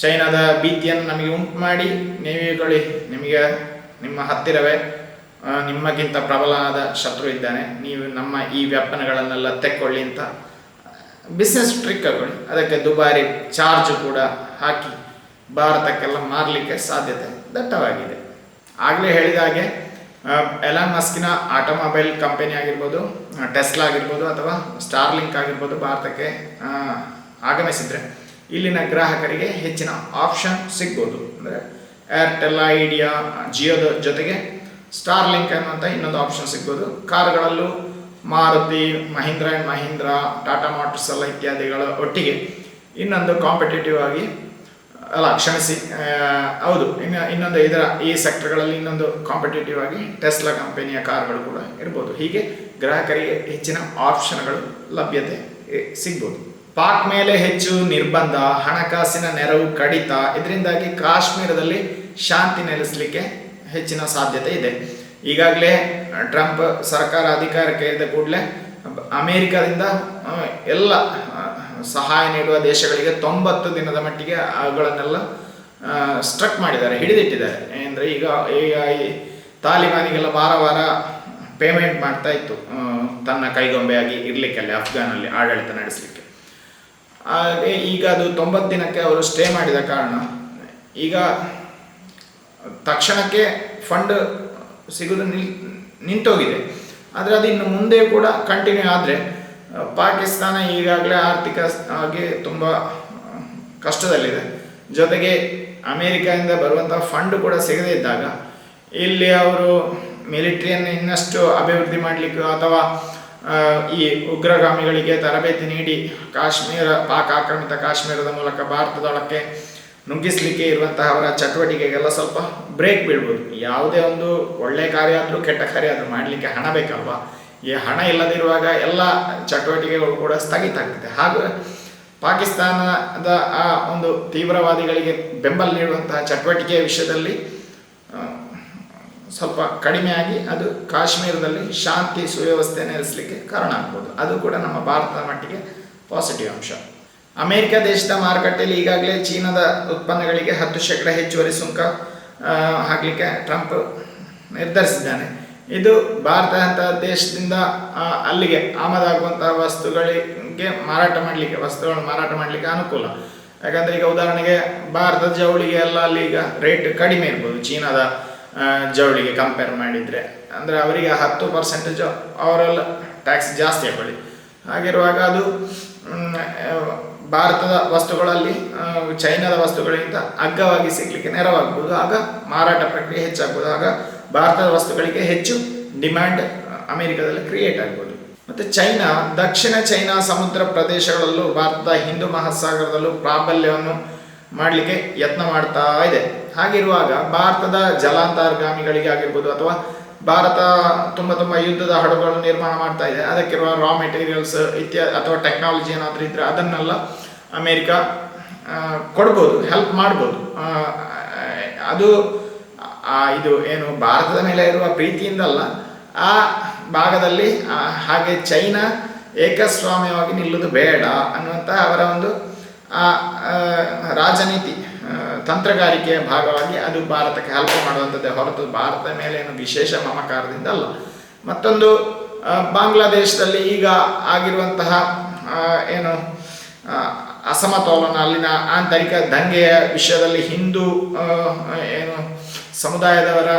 ಚೈನಾದ ಭೀತಿಯನ್ನು ನಮಗೆ ಉಂಟು ಮಾಡಿ. ನೀವುಗಳು ನಿಮಗೆ ನಿಮ್ಮ ಹತ್ತಿರವೇ. ನಿಮ್ಮಗಿಂತ ಪ್ರಬಲವಾದ ಶತ್ರು ಇದ್ದಾನೆ. ನೀವು ನಮ್ಮ ಈ ವ್ಯಾಪನಗಳನ್ನೆಲ್ಲ ತೆಕ್ಕೊಳ್ಳಿ ಅಂತ ಬಿಸ್ನೆಸ್ ಟ್ರಿಕ್ ಹಾಕೊಳ್ಳಿ ಅದಕ್ಕೆ ದುಬಾರಿ ಚಾರ್ಜ್ ಕೂಡ ಹಾಕಿ ಭಾರತಕ್ಕೆಲ್ಲ ಮಾರಲಿಕ್ಕೆ ಸಾಧ್ಯತೆ ದಟ್ಟವಾಗಿದೆ. ಆಗಲೇ ಹೇಳಿದ ಹಾಗೆ ಎಲಾನ್ ಮಸ್ಕಿನ ಆಟೋಮೊಬೈಲ್ ಕಂಪನಿ ಆಗಿರ್ಬೋದು ಟೆಸ್ಲಾ ಆಗಿರ್ಬೋದು ಅಥವಾ ಸ್ಟಾರ್ಲಿಂಕ್ ಆಗಿರ್ಬೋದು ಭಾರತಕ್ಕೆ ಆಗಮಿಸಿದ್ರೆ ಇಲ್ಲಿನ ಗ್ರಾಹಕರಿಗೆ ಹೆಚ್ಚಿನ ಆಪ್ಷನ್ ಸಿಗ್ಬೋದು. ಅಂದರೆ ಏರ್ಟೆಲ್ ಐಡಿಯಾ ಜಿಯೋದ ಜೊತೆಗೆ ಸ್ಟಾರ್ಲಿಂಕ್ ಅನ್ನುವಂಥ ಇನ್ನೊಂದು ಆಪ್ಷನ್ ಸಿಗ್ಬೋದು. ಕಾರುಗಳಲ್ಲೂ ಮಾರುತಿ, ಮಹೀಂದ್ರ ಆ್ಯಂಡ್ ಮಹೀಂದ್ರ, ಟಾಟಾ ಮೋಟರ್ಸ್ ಎಲ್ಲ ಇತ್ಯಾದಿಗಳ ಒಟ್ಟಿಗೆ ಇನ್ನೊಂದು ಕಾಂಪಿಟೇಟಿವ್ ಆಗಿ, ಅಲ್ಲ, ಕ್ಷಮಿಸಿ ಹೌದು, ಇನ್ನು, ಇನ್ನೊಂದು ಇದರ ಈ ಸೆಕ್ಟರ್ಗಳಲ್ಲಿ ಇನ್ನೊಂದು ಕಾಂಪಿಟೇಟಿವ್ ಆಗಿ ಟೆಸ್ಲಾ ಕಂಪನಿಯ ಕಾರ್ಗಳು ಕೂಡ ಇರ್ಬೋದು. ಹೀಗೆ ಗ್ರಾಹಕರಿಗೆ ಹೆಚ್ಚಿನ ಆಪ್ಷನ್ಗಳು ಲಭ್ಯತೆ ಸಿಗ್ಬೋದು. ಪಾಕ್ ಮೇಲೆ ಹೆಚ್ಚು ನಿರ್ಬಂಧ, ಹಣಕಾಸಿನ ನೆರವು ಕಡಿತ, ಇದರಿಂದಾಗಿ ಕಾಶ್ಮೀರದಲ್ಲಿ ಶಾಂತಿ ನೆಲೆಸಲಿಕ್ಕೆ ಹೆಚ್ಚಿನ ಸಾಧ್ಯತೆ ಇದೆ. ಈಗಾಗಲೇ ಟ್ರಂಪ್ ಸರ್ಕಾರ ಅಧಿಕಾರಕ್ಕೆ ಇದ್ದ ಕೂಡಲೇ, ಅಮೇರಿಕಾದಿಂದ ಎಲ್ಲ ಸಹಾಯ ನೀಡುವ ದೇಶಗಳಿಗೆ ತೊಂಬತ್ತು ದಿನದ ಮಟ್ಟಿಗೆ ಅವುಗಳನ್ನೆಲ್ಲ ಸ್ಟ್ರಕ್ ಮಾಡಿದ್ದಾರೆ, ಹಿಡಿದಿಟ್ಟಿದ್ದಾರೆ. ಅಂದರೆ ಈಗ ಈಗ ಈ ತಾಲಿಬಾನಿಗೆಲ್ಲ ವಾರ ವಾರ ಪೇಮೆಂಟ್ ಮಾಡ್ತಾ ಇತ್ತು ತನ್ನ ಕೈಗೊಂಬೆಯಾಗಿ ಇರಲಿಕ್ಕೆ ಅಲ್ಲಿ ಅಫ್ಘಾನಲ್ಲಿ ಆಡಳಿತ ನಡೆಸಲಿಕ್ಕೆ. ಹಾಗೆ ಈಗ ಅದು ತೊಂಬತ್ತು ದಿನಕ್ಕೆ ಅವರು ಸ್ಟೇ ಮಾಡಿದ ಕಾರಣ, ಈಗ ತಕ್ಷಣಕ್ಕೆ ಫಂಡ್ ಸಿಗೋದು ನಿಲ್, ನಿಂತೋಗಿದೆ. ಆದರೆ ಅದು ಇನ್ನು ಮುಂದೆ ಕೂಡ ಕಂಟಿನ್ಯೂ ಆದರೆ ಪಾಕಿಸ್ತಾನ ಈಗಾಗಲೇ ಆರ್ಥಿಕ ಆಗಿ ತುಂಬ ಕಷ್ಟದಲ್ಲಿದೆ. ಜೊತೆಗೆ ಅಮೇರಿಕಾದಿಂದ ಬರುವಂಥ ಫಂಡ್ ಕೂಡ ಸಿಗದೇ ಇದ್ದಾಗ, ಇಲ್ಲಿ ಅವರು ಮಿಲಿಟ್ರಿಯನ್ನು ಇನ್ನಷ್ಟು ಅಭಿವೃದ್ಧಿ ಮಾಡಲಿಕ್ಕೆ ಅಥವಾ ಈ ಉಗ್ರಗಾಮಿಗಳಿಗೆ ತರಬೇತಿ ನೀಡಿ, ಕಾಶ್ಮೀರ, ಪಾಕ್ ಆಕ್ರಮಿತ ಕಾಶ್ಮೀರದ ಮೂಲಕ ಭಾರತದೊಳಕ್ಕೆ ನುಗ್ಗಿಸ್ಲಿಕ್ಕೆ ಇರುವಂತಹ ಅವರ ಚಟುವಟಿಕೆಗೆಲ್ಲ ಸ್ವಲ್ಪ ಬ್ರೇಕ್ ಬೀಳ್ಬೋದು ಯಾವುದೇ ಒಂದು ಒಳ್ಳೆ ಕಾರ್ಯ ಆದರೂ ಕೆಟ್ಟ ಕಾರ್ಯ ಆದರೂ ಮಾಡಲಿಕ್ಕೆ ಹಣ ಬೇಕಲ್ವಾ? ಈ ಹಣ ಇಲ್ಲದಿರುವಾಗ ಎಲ್ಲ ಚಟುವಟಿಕೆಗಳು ಕೂಡ ಸ್ಥಗಿತ ಆಗ್ತದೆ. ಹಾಗೂ ಪಾಕಿಸ್ತಾನದ ಆ ಒಂದು ತೀವ್ರವಾದಿಗಳಿಗೆ ಬೆಂಬಲ ನೀಡುವಂತಹ ಚಟುವಟಿಕೆಯ ವಿಷಯದಲ್ಲಿ ಸ್ವಲ್ಪ ಕಡಿಮೆಯಾಗಿ ಅದು ಕಾಶ್ಮೀರದಲ್ಲಿ ಶಾಂತಿ ಸುವ್ಯವಸ್ಥೆ ನೆಲೆಸಲಿಕ್ಕೆ ಕಾರಣ ಆಗ್ಬೋದು. ಅದು ಕೂಡ ನಮ್ಮ ಭಾರತದ ಮಟ್ಟಿಗೆ ಪಾಸಿಟಿವ್ ಅಂಶ. ಅಮೆರಿಕ ದೇಶದ ಮಾರುಕಟ್ಟೆಯಲ್ಲಿ ಈಗಾಗಲೇ ಚೀನಾದ ಉತ್ಪನ್ನಗಳಿಗೆ ಹತ್ತು ಶೇಕಡ ಹೆಚ್ಚುವರಿ ಸುಂಕ ಹಾಕಲಿಕ್ಕೆ ಟ್ರಂಪ್ ನಿರ್ಧರಿಸಿದ್ದಾನೆ. ಇದು ಭಾರತ ಅಂತ ದೇಶದಿಂದ ಅಲ್ಲಿಗೆ ಆಮದಾಗುವಂತಹ ವಸ್ತುಗಳಿಗೆ ಮಾರಾಟ ಮಾಡಲಿಕ್ಕೆ, ವಸ್ತುಗಳನ್ನು ಮಾರಾಟ ಮಾಡಲಿಕ್ಕೆ ಅನುಕೂಲ. ಯಾಕಂದ್ರೆ ಈಗ ಉದಾಹರಣೆಗೆ ಭಾರತದ ಜವಳಿಗೆ ಎಲ್ಲ ಅಲ್ಲಿ ಈಗ ರೇಟ್ ಕಡಿಮೆ ಇರ್ಬೋದು. ಚೀನಾದ ಜವಳಿಗೆ ಕಂಪೇರ್ ಮಾಡಿದರೆ. ಅಂದರೆ ಅವರಿಗೆ ಹತ್ತು ಪರ್ಸೆಂಟೇಜ್ ಅವರೆಲ್ಲ ಟ್ಯಾಕ್ಸ್ ಜಾಸ್ತಿ ಹಾಕೊಳ್ಳಿ ಹಾಗಿರುವಾಗ ಅದು ಭಾರತದ ವಸ್ತುಗಳಲ್ಲಿ ಚೈನಾದ ವಸ್ತುಗಳಿಗಿಂತ ಅಗ್ಗವಾಗಿ ಸಿಗಲಿಕ್ಕೆ ನೆರವಾಗ್ಬೋದು. ಆಗ ಮಾರಾಟ ಪ್ರಕ್ರಿಯೆ ಹೆಚ್ಚಾಗ್ಬೋದು. ಆಗ ಭಾರತದ ವಸ್ತುಗಳಿಗೆ ಹೆಚ್ಚು ಡಿಮ್ಯಾಂಡ್ ಅಮೆರಿಕದಲ್ಲಿ ಕ್ರಿಯೇಟ್ ಆಗ್ಬೋದು. ಮತ್ತು ಚೈನಾ, ದಕ್ಷಿಣ ಚೈನಾ ಸಮುದ್ರ ಪ್ರದೇಶಗಳಲ್ಲೂ ಭಾರತದ ಹಿಂದೂ ಮಹಾಸಾಗರದಲ್ಲೂ ಪ್ರಾಬಲ್ಯವನ್ನು ಮಾಡಲಿಕ್ಕೆ ಯತ್ನ ಮಾಡ್ತಾ ಇದೆ. ಹಾಗಿರುವಾಗ ಭಾರತದ ಜಲಾಂತರ್ಗಾಮಿಗಳಿಗೆ ಆಗಿರ್ಬೋದು ಅಥವಾ ಭಾರತ ತುಂಬ ತುಂಬ ಯುದ್ಧದ ಹಡಗುಗಳನ್ನು ನಿರ್ಮಾಣ ಮಾಡ್ತಾ ಇದೆ. ಅದಕ್ಕಿರುವ ರಾ ಮೆಟೀರಿಯಲ್ಸ್ ಇತ್ಯಾದಿ ಅಥವಾ ಟೆಕ್ನಾಲಜಿ ಏನಾದರೂ ಇದ್ದರೆ ಅದನ್ನೆಲ್ಲ ಅಮೇರಿಕ ಕೊಡ್ಬೋದು ಹೆಲ್ಪ್ ಮಾಡ್ಬೋದು. ಅದು ಇದು ಏನು ಭಾರತದ ಮೇಲೆ ಇರುವ ಪ್ರೀತಿಯಿಂದಲ್ಲ, ಆ ಭಾಗದಲ್ಲಿ ಹಾಗೆ ಚೈನಾ ಏಕಸ್ವಾಮ್ಯವಾಗಿ ನಿಲ್ಲುವುದು ಬೇಡ ಅನ್ನುವಂಥ ಅವರ ಒಂದು ರಾಜನೀತಿ. ತಂತ್ರಗಾರಿಕೆಯ ಭಾಗವಾಗಿ ಅದು ಭಾರತಕ್ಕೆ ಹೆಲ್ಪ್ ಮಾಡುವಂಥದ್ದೇ ಹೊರತು ಭಾರತದ ಮೇಲೆ ಏನು ವಿಶೇಷ ಮಮಕಾರದಿಂದ ಅಲ್ಲ. ಮತ್ತೊಂದು ಬಾಂಗ್ಲಾದೇಶದಲ್ಲಿ ಈಗ ಆಗಿರುವಂತಹ ಏನು ಅಸಮತೋಲನ ಅಲ್ಲಿನ ಆಂತರಿಕ ದಂಗೆಯ ವಿಷಯದಲ್ಲಿ ಹಿಂದೂ ಏನು ಸಮುದಾಯದವರ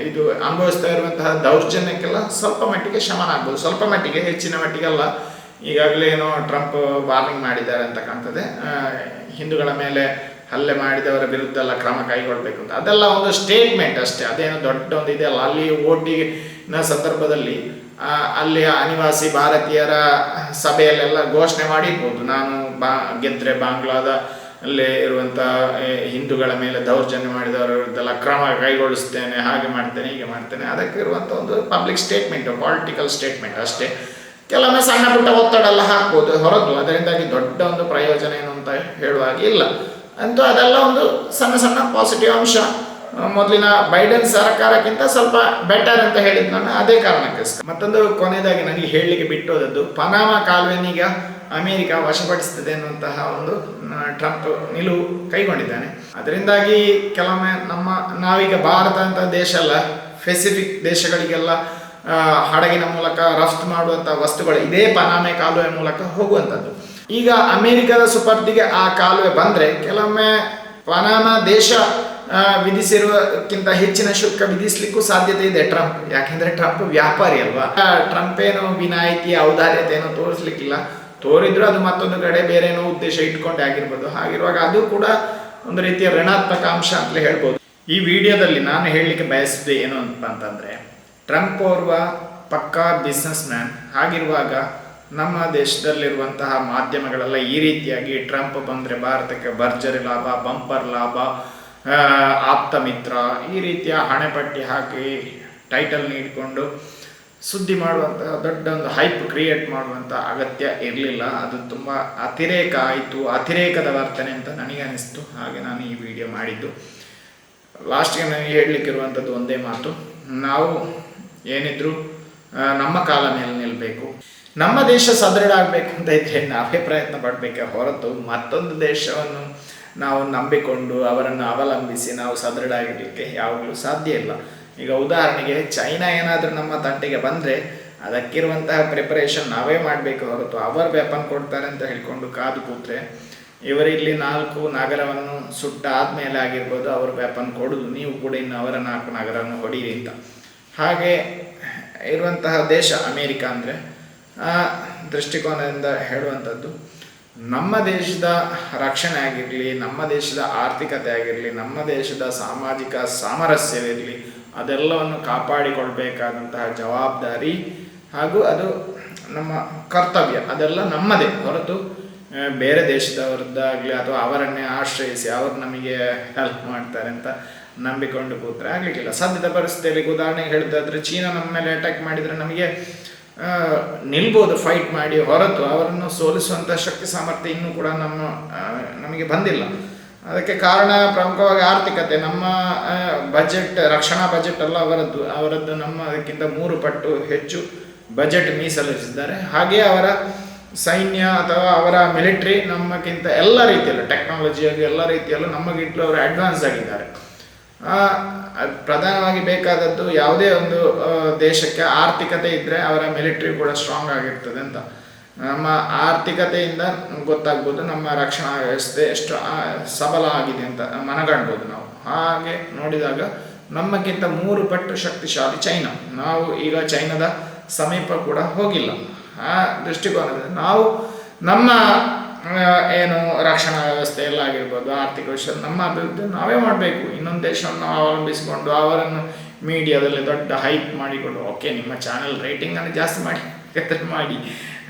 ಇದು ಅನುಭವಿಸ್ತಾ ಇರುವಂತಹ ದೌರ್ಜನ್ಯಕ್ಕೆಲ್ಲ ಸ್ವಲ್ಪ ಮಟ್ಟಿಗೆ ಶಮನ ಆಗ್ಬೋದು. ಸ್ವಲ್ಪ ಮಟ್ಟಿಗೆ ಹೆಚ್ಚಿನ ಮಟ್ಟಿಗೆ ಅಲ್ಲ. ಈಗಾಗಲೇ ಏನೋ ಟ್ರಂಪ್ ವಾರ್ನಿಂಗ್ ಮಾಡಿದ್ದಾರೆ ಅಂತ ಕಾಣ್ತದೆ. ಆ, ಹಿಂದೂಗಳ ಮೇಲೆ ಹಲ್ಲೆ ಮಾಡಿದವರ ವಿರುದ್ಧ ಎಲ್ಲ ಕ್ರಮ ಕೈಗೊಳ್ಬೇಕು ಅಂತ. ಅದೆಲ್ಲ ಒಂದು ಸ್ಟೇಟ್ಮೆಂಟ್ ಅಷ್ಟೇ. ಅದೇನು ದೊಡ್ಡ ಒಂದು ಇದೆ ಅಲ್ಲ. ಅಲ್ಲಿ ಓಟಿನ ಸಂದರ್ಭದಲ್ಲಿ ಅಲ್ಲಿ ಅನಿವಾಸಿ ಭಾರತೀಯರ ಸಭೆಯಲ್ಲೆಲ್ಲ ಘೋಷಣೆ ಮಾಡಿರ್ಬೋದು. ನಾನು ಬಾ, ಗೆದ್ರೆ ಬಾಂಗ್ಲಾದ ಅಲ್ಲಿ ಇರುವಂಥ ಹಿಂದೂಗಳ ಮೇಲೆ ದೌರ್ಜನ್ಯ ಮಾಡಿದವರ ವಿರುದ್ಧೆಲ್ಲ ಕ್ರಮ ಕೈಗೊಳಿಸ್ತೇನೆ ಹಾಗೆ ಮಾಡ್ತೇನೆ, ಹೀಗೆ ಮಾಡ್ತೇನೆ. ಅದಕ್ಕೆ ಇರುವಂಥ ಒಂದು ಪಬ್ಲಿಕ್ ಸ್ಟೇಟ್ಮೆಂಟು ಪೊಲಿಟಿಕಲ್ ಸ್ಟೇಟ್ಮೆಂಟ್ ಅಷ್ಟೇ. ಕೆಲವೊಮ್ಮೆ ಸಣ್ಣ ಪುಟ್ಟ ಒತ್ತಡ ಎಲ್ಲ ಹಾಕ್ಬೋದು, ಹೊರತು. ಅದರಿಂದಾಗಿ ದೊಡ್ಡ ಒಂದು ಪ್ರಯೋಜನ ಏನು ಅಂತ ಹೇಳುವಾಗಿ ಇಲ್ಲ. ಅಂತೂ ಅದೆಲ್ಲ ಒಂದು ಸಣ್ಣ ಸಣ್ಣ ಪಾಸಿಟಿವ್ ಅಂಶ. ಮೊದಲಿನ ಬೈಡನ್ ಸರ್ಕಾರಕ್ಕಿಂತ ಸ್ವಲ್ಪ ಬೆಟರ್ ಅಂತ ಹೇಳಿದ್ ನಾನು ಅದೇ ಕಾರಣಕ್ಕೆ ಮತ್ತೊಂದು ಕೊನೆಯದಾಗಿ ನನಗೆ ಹೇಳಲಿಕ್ಕೆ ಬಿಟ್ಟೋದದ್ದು, ಪನಾಮ ಕಾಲುವೆನೀಗ ಅಮೆರಿಕ ವಶಪಡಿಸ್ತದೆ ಅನ್ನುವಂತಹ ಒಂದು ಟ್ರಂಪ್ ನಿಲುವು ಕೈಗೊಂಡಿದ್ದಾನೆ. ಅದರಿಂದಾಗಿ ಕೆಲವೊಮ್ಮೆ ನಮ್ಮ ನಾವೀಗ ಭಾರತ ಅಂತ ದೇಶ ಅಲ್ಲ ಪೆಸಿಫಿಕ್ ದೇಶಗಳಿಗೆಲ್ಲ ಹಡಗಿನ ಮೂಲಕ ರಫ್ತು ಮಾಡುವಂಥ ವಸ್ತುಗಳು ಇದೇ ಪನಾಮೆ ಕಾಲುವೆ ಮೂಲಕ ಹೋಗುವಂಥದ್ದು ಈಗ ಅಮೆರಿಕದ ಸುಪರ್ದಿಗೆ ಆ ಕಾಲುವೆ ಬಂದರೆ ಕೆಲವೊಮ್ಮೆ ಪನಾಮ ದೇಶ ವಿಧಿಸಿರುವಕ್ಕಿಂತ ಹೆಚ್ಚಿನ ಶುಲ್ಕ ವಿಧಿಸ್ಲಿಕ್ಕೂ ಸಾಧ್ಯತೆ ಇದೆ ಟ್ರಂಪ್. ಯಾಕೆಂದ್ರೆ ಟ್ರಂಪ್ ವ್ಯಾಪಾರಿ ಅಲ್ವಾ? ಟ್ರಂಪ್ ಏನು ವಿನಾಯಿತಿ ಔದಾರ್ಯತೆಯನ್ನು ತೋರಿಸ್ಲಿಕ್ಕಿಲ್ಲ. ತೋರಿದ್ರು ಅದು ಮತ್ತೊಂದು ಕಡೆ ಬೇರೆ ಏನೋ ಉದ್ದೇಶ ಇಟ್ಕೊಂಡೆ ಆಗಿರ್ಬೋದು. ಹಾಗಿರುವಾಗ ಅದು ಕೂಡ ಒಂದು ರೀತಿಯ ಋಣಾತ್ಮಕ ಅಂಶ ಅಂತಲೇ ಹೇಳ್ಬೋದು. ಈ ವಿಡಿಯೋದಲ್ಲಿ ನಾನು ಹೇಳಲಿಕ್ಕೆ ಬಯಸಿದ್ದೆ ಏನು ಅಂತ ಅಂತಂದ್ರೆ ಟ್ರಂಪ್ ಓರ್ವ ಪಕ್ಕಾ ಬಿಸ್ನೆಸ್ ಮ್ಯಾನ್ ಹಾಗಿರುವಾಗ ನಮ್ಮ ದೇಶದಲ್ಲಿರುವಂತಹ ಮಾಧ್ಯಮಗಳೆಲ್ಲ ಈ ರೀತಿಯಾಗಿ ಟ್ರಂಪ್ ಬಂದರೆ ಭಾರತಕ್ಕೆ ಭರ್ಜರಿ ಲಾಭ, ಬಂಪರ್ ಲಾಭ ಆಪ್ತ ಮಿತ್ರ, ಈ ರೀತಿಯ ಹಣೆಪಟ್ಟಿ ಹಾಕಿ ಟೈಟಲ್ ನೀಡಿಕೊಂಡು ಸುದ್ದಿ ಮಾಡುವಂಥ ದೊಡ್ಡ ಒಂದು ಹೈಪ್ ಕ್ರಿಯೇಟ್ ಮಾಡುವಂಥ ಅಗತ್ಯ ಇರಲಿಲ್ಲ. ಅದು ತುಂಬ ಅತಿರೇಕ ಆಯಿತು, ಅತಿರೇಕದ ವರ್ತನೆ ಅಂತ ನನಗೆ ಅನಿಸ್ತು. ಹಾಗೆ ನಾನು ಈ ವಿಡಿಯೋ ಮಾಡಿದ್ದು. ಲಾಸ್ಟ್ಗೆ ನನಗೆ ಹೇಳಲಿಕ್ಕಿರುವಂಥದ್ದು ಒಂದೇ ಮಾತು. ನಾವು ಏನಿದ್ರು ನಮ್ಮ ಕಾಲ ಮೇಲೆ ನಿಲ್ಲಬೇಕು ನಮ್ಮ ದೇಶ ಸದೃಢ ಆಗಬೇಕು ಅಂತ ಇದ್ರೆ ನಾವೇ ಪ್ರಯತ್ನ ಪಡಬೇಕೆ ಹೊರತು ಮತ್ತೊಂದು ದೇಶವನ್ನು ನಾವು ನಂಬಿಕೊಂಡು ಅವರನ್ನು ಅವಲಂಬಿಸಿ ನಾವು ಸದೃಢ ಆಗಿರಲಿಕ್ಕೆ ಯಾವಾಗಲೂ ಸಾಧ್ಯ ಇಲ್ಲ. ಈಗ ಉದಾಹರಣೆಗೆ ಚೈನಾ ಏನಾದರೂ ನಮ್ಮ ತಂಟೆಗೆ ಬಂದರೆ ಅದಕ್ಕಿರುವಂತಹ ಪ್ರಿಪರೇಷನ್ ನಾವೇ ಮಾಡಬೇಕು ಹೊರತು ಅವರು ವೆಪನ್ ಕೊಡ್ತಾರೆ ಅಂತ ಹೇಳ್ಕೊಂಡು ಕಾದು ಕೂತ್ರೆ ಇವರಿಲ್ಲಿ ನಾಲ್ಕು ನಗರವನ್ನು ಸುಟ್ಟ ಆದ್ಮೇಲೆ ಆಗಿರ್ಬೋದು ಅವರು ವೆಪನ್ ಕೊಡುದು. ನೀವು ಕೂಡ ಇನ್ನು ಅವರ ನಾಲ್ಕು ನಗರವನ್ನು ಹೊಡೀರಿ ಅಂತ. ಹಾಗೆ ಇರುವಂತಹ ದೇಶ ಅಮೇರಿಕಾ ಅಂದರೆ ಆ ದೃಷ್ಟಿಕೋನದಿಂದ ಹೇಳುವಂಥದ್ದು, ನಮ್ಮ ದೇಶದ ರಕ್ಷಣೆ ಆಗಿರಲಿ, ನಮ್ಮ ದೇಶದ ಆರ್ಥಿಕತೆ ಆಗಿರಲಿ, ನಮ್ಮ ದೇಶದ ಸಾಮಾಜಿಕ ಸಾಮರಸ್ಯವಿರಲಿ ಅದೆಲ್ಲವನ್ನು ಕಾಪಾಡಿಕೊಳ್ಬೇಕಾದಂತಹ ಜವಾಬ್ದಾರಿ ಹಾಗೂ ಅದು ನಮ್ಮ ಕರ್ತವ್ಯ. ಅದೆಲ್ಲ ನಮ್ಮದೇ. ಹೊರತು ಬೇರೆ ದೇಶದವರದ್ದಾಗಲಿ ಅಥವಾ ಅವರನ್ನೇ ಆಶ್ರಯಿಸಿ ಅವರು ನಮಗೆ ಹೆಲ್ಪ್ ಮಾಡ್ತಾರೆ ಅಂತ ನಂಬಿಕೊಂಡು ಕೂತ್ರೆ ಆಗಲಿಕ್ಕಿಲ್ಲ. ಸದ್ಯದ ಪರಿಸ್ಥಿತಿಯಲ್ಲಿ ಉದಾಹರಣೆಗೆ ಹೇಳಿದ್ರೆ ಚೀನಾ ನಮ್ಮ ಮೇಲೆ ಅಟ್ಯಾಕ್ ಮಾಡಿದರೆ ನಮಗೆ ನಿಲ್ಬೋದು ಫೈಟ್ ಮಾಡಿ ಹೊರತು ಅವರನ್ನು ಸೋಲಿಸುವಂಥ ಶಕ್ತಿ ಸಾಮರ್ಥ್ಯ ಇನ್ನೂ ಕೂಡ ನಮ್ಮ ನಮಗೆ ಬಂದಿಲ್ಲ. ಅದಕ್ಕೆ ಕಾರಣ ಪ್ರಮುಖವಾಗಿ ಆರ್ಥಿಕತೆ. ನಮ್ಮ ಬಜೆಟ್ ರಕ್ಷಣಾ ಬಜೆಟ್ ಅಲ್ಲ ಅವರದ್ದು ಅವರದ್ದು ನಮ್ಮ ಅದಕ್ಕಿಂತ ಮೂರು ಪಟ್ಟು ಹೆಚ್ಚು ಬಜೆಟ್ ಮೀಸಲಿಸಿದ್ದಾರೆ ಹಾಗೆ ಅವರ ಸೈನ್ಯ ಅಥವಾ ಅವರ ಮಿಲಿಟ್ರಿ ನಮ್ಮಕ್ಕಿಂತ ಎಲ್ಲ ರೀತಿಯಲ್ಲೂ ಟೆಕ್ನಾಲಜಿಯಾಗಿ ಎಲ್ಲ ರೀತಿಯಲ್ಲೂ ನಮಗಿಂತಲೂ ಅವರು ಅಡ್ವಾನ್ಸ್ ಆಗಿದ್ದಾರೆ. ಪ್ರಧಾನವಾಗಿ ಬೇಕಾದದ್ದು ಯಾವುದೇ ಒಂದು ದೇಶಕ್ಕೆ ಆರ್ಥಿಕತೆ ಇದ್ದರೆ ಅವರ ಮಿಲಿಟ್ರಿ ಕೂಡ ಸ್ಟ್ರಾಂಗ್ ಆಗಿರ್ತದೆ ಅಂತ. ನಮ್ಮ ಆರ್ಥಿಕತೆಯಿಂದ ಗೊತ್ತಾಗ್ಬೋದು ನಮ್ಮ ರಕ್ಷಣಾ ವ್ಯವಸ್ಥೆ ಎಷ್ಟು ಸಬಲ ಆಗಿದೆ ಅಂತ ಮನಗಾಣ್ಬೋದು ನಾವು. ಹಾಗೆ ನೋಡಿದಾಗ ನಮ್ಮಕ್ಕಿಂತ ಮೂರು ಪಟ್ಟು ಶಕ್ತಿಶಾಲಿ ಚೈನಾ. ನಾವು ಈಗ ಚೈನಾದ ಸಮೀಪ ಕೂಡ ಹೋಗಿಲ್ಲ. ಆ ದೃಷ್ಟಿಕೋನದಿಂದ ನಾವು ನಮ್ಮ ಏನು ರಕ್ಷಣಾ ವ್ಯವಸ್ಥೆ ಎಲ್ಲ ಆಗಿರ್ಬೋದು, ಆರ್ಥಿಕ ವಿಷಯ, ನಮ್ಮ ಅಭಿವೃದ್ಧಿ ನಾವೇ ಮಾಡಬೇಕು. ಇನ್ನೊಂದು ದೇಶವನ್ನು ಅವಲಂಬಿಸಿಕೊಂಡು ಅವರನ್ನು ಮೀಡಿಯಾದಲ್ಲಿ ದೊಡ್ಡ ಹೈಪ್ ಮಾಡಿಕೊಂಡು, ಓಕೆ, ನಿಮ್ಮ ಚಾನೆಲ್ ರೇಟಿಂಗನ್ನು ಜಾಸ್ತಿ ಮಾಡಿ ಮಾಡಿ.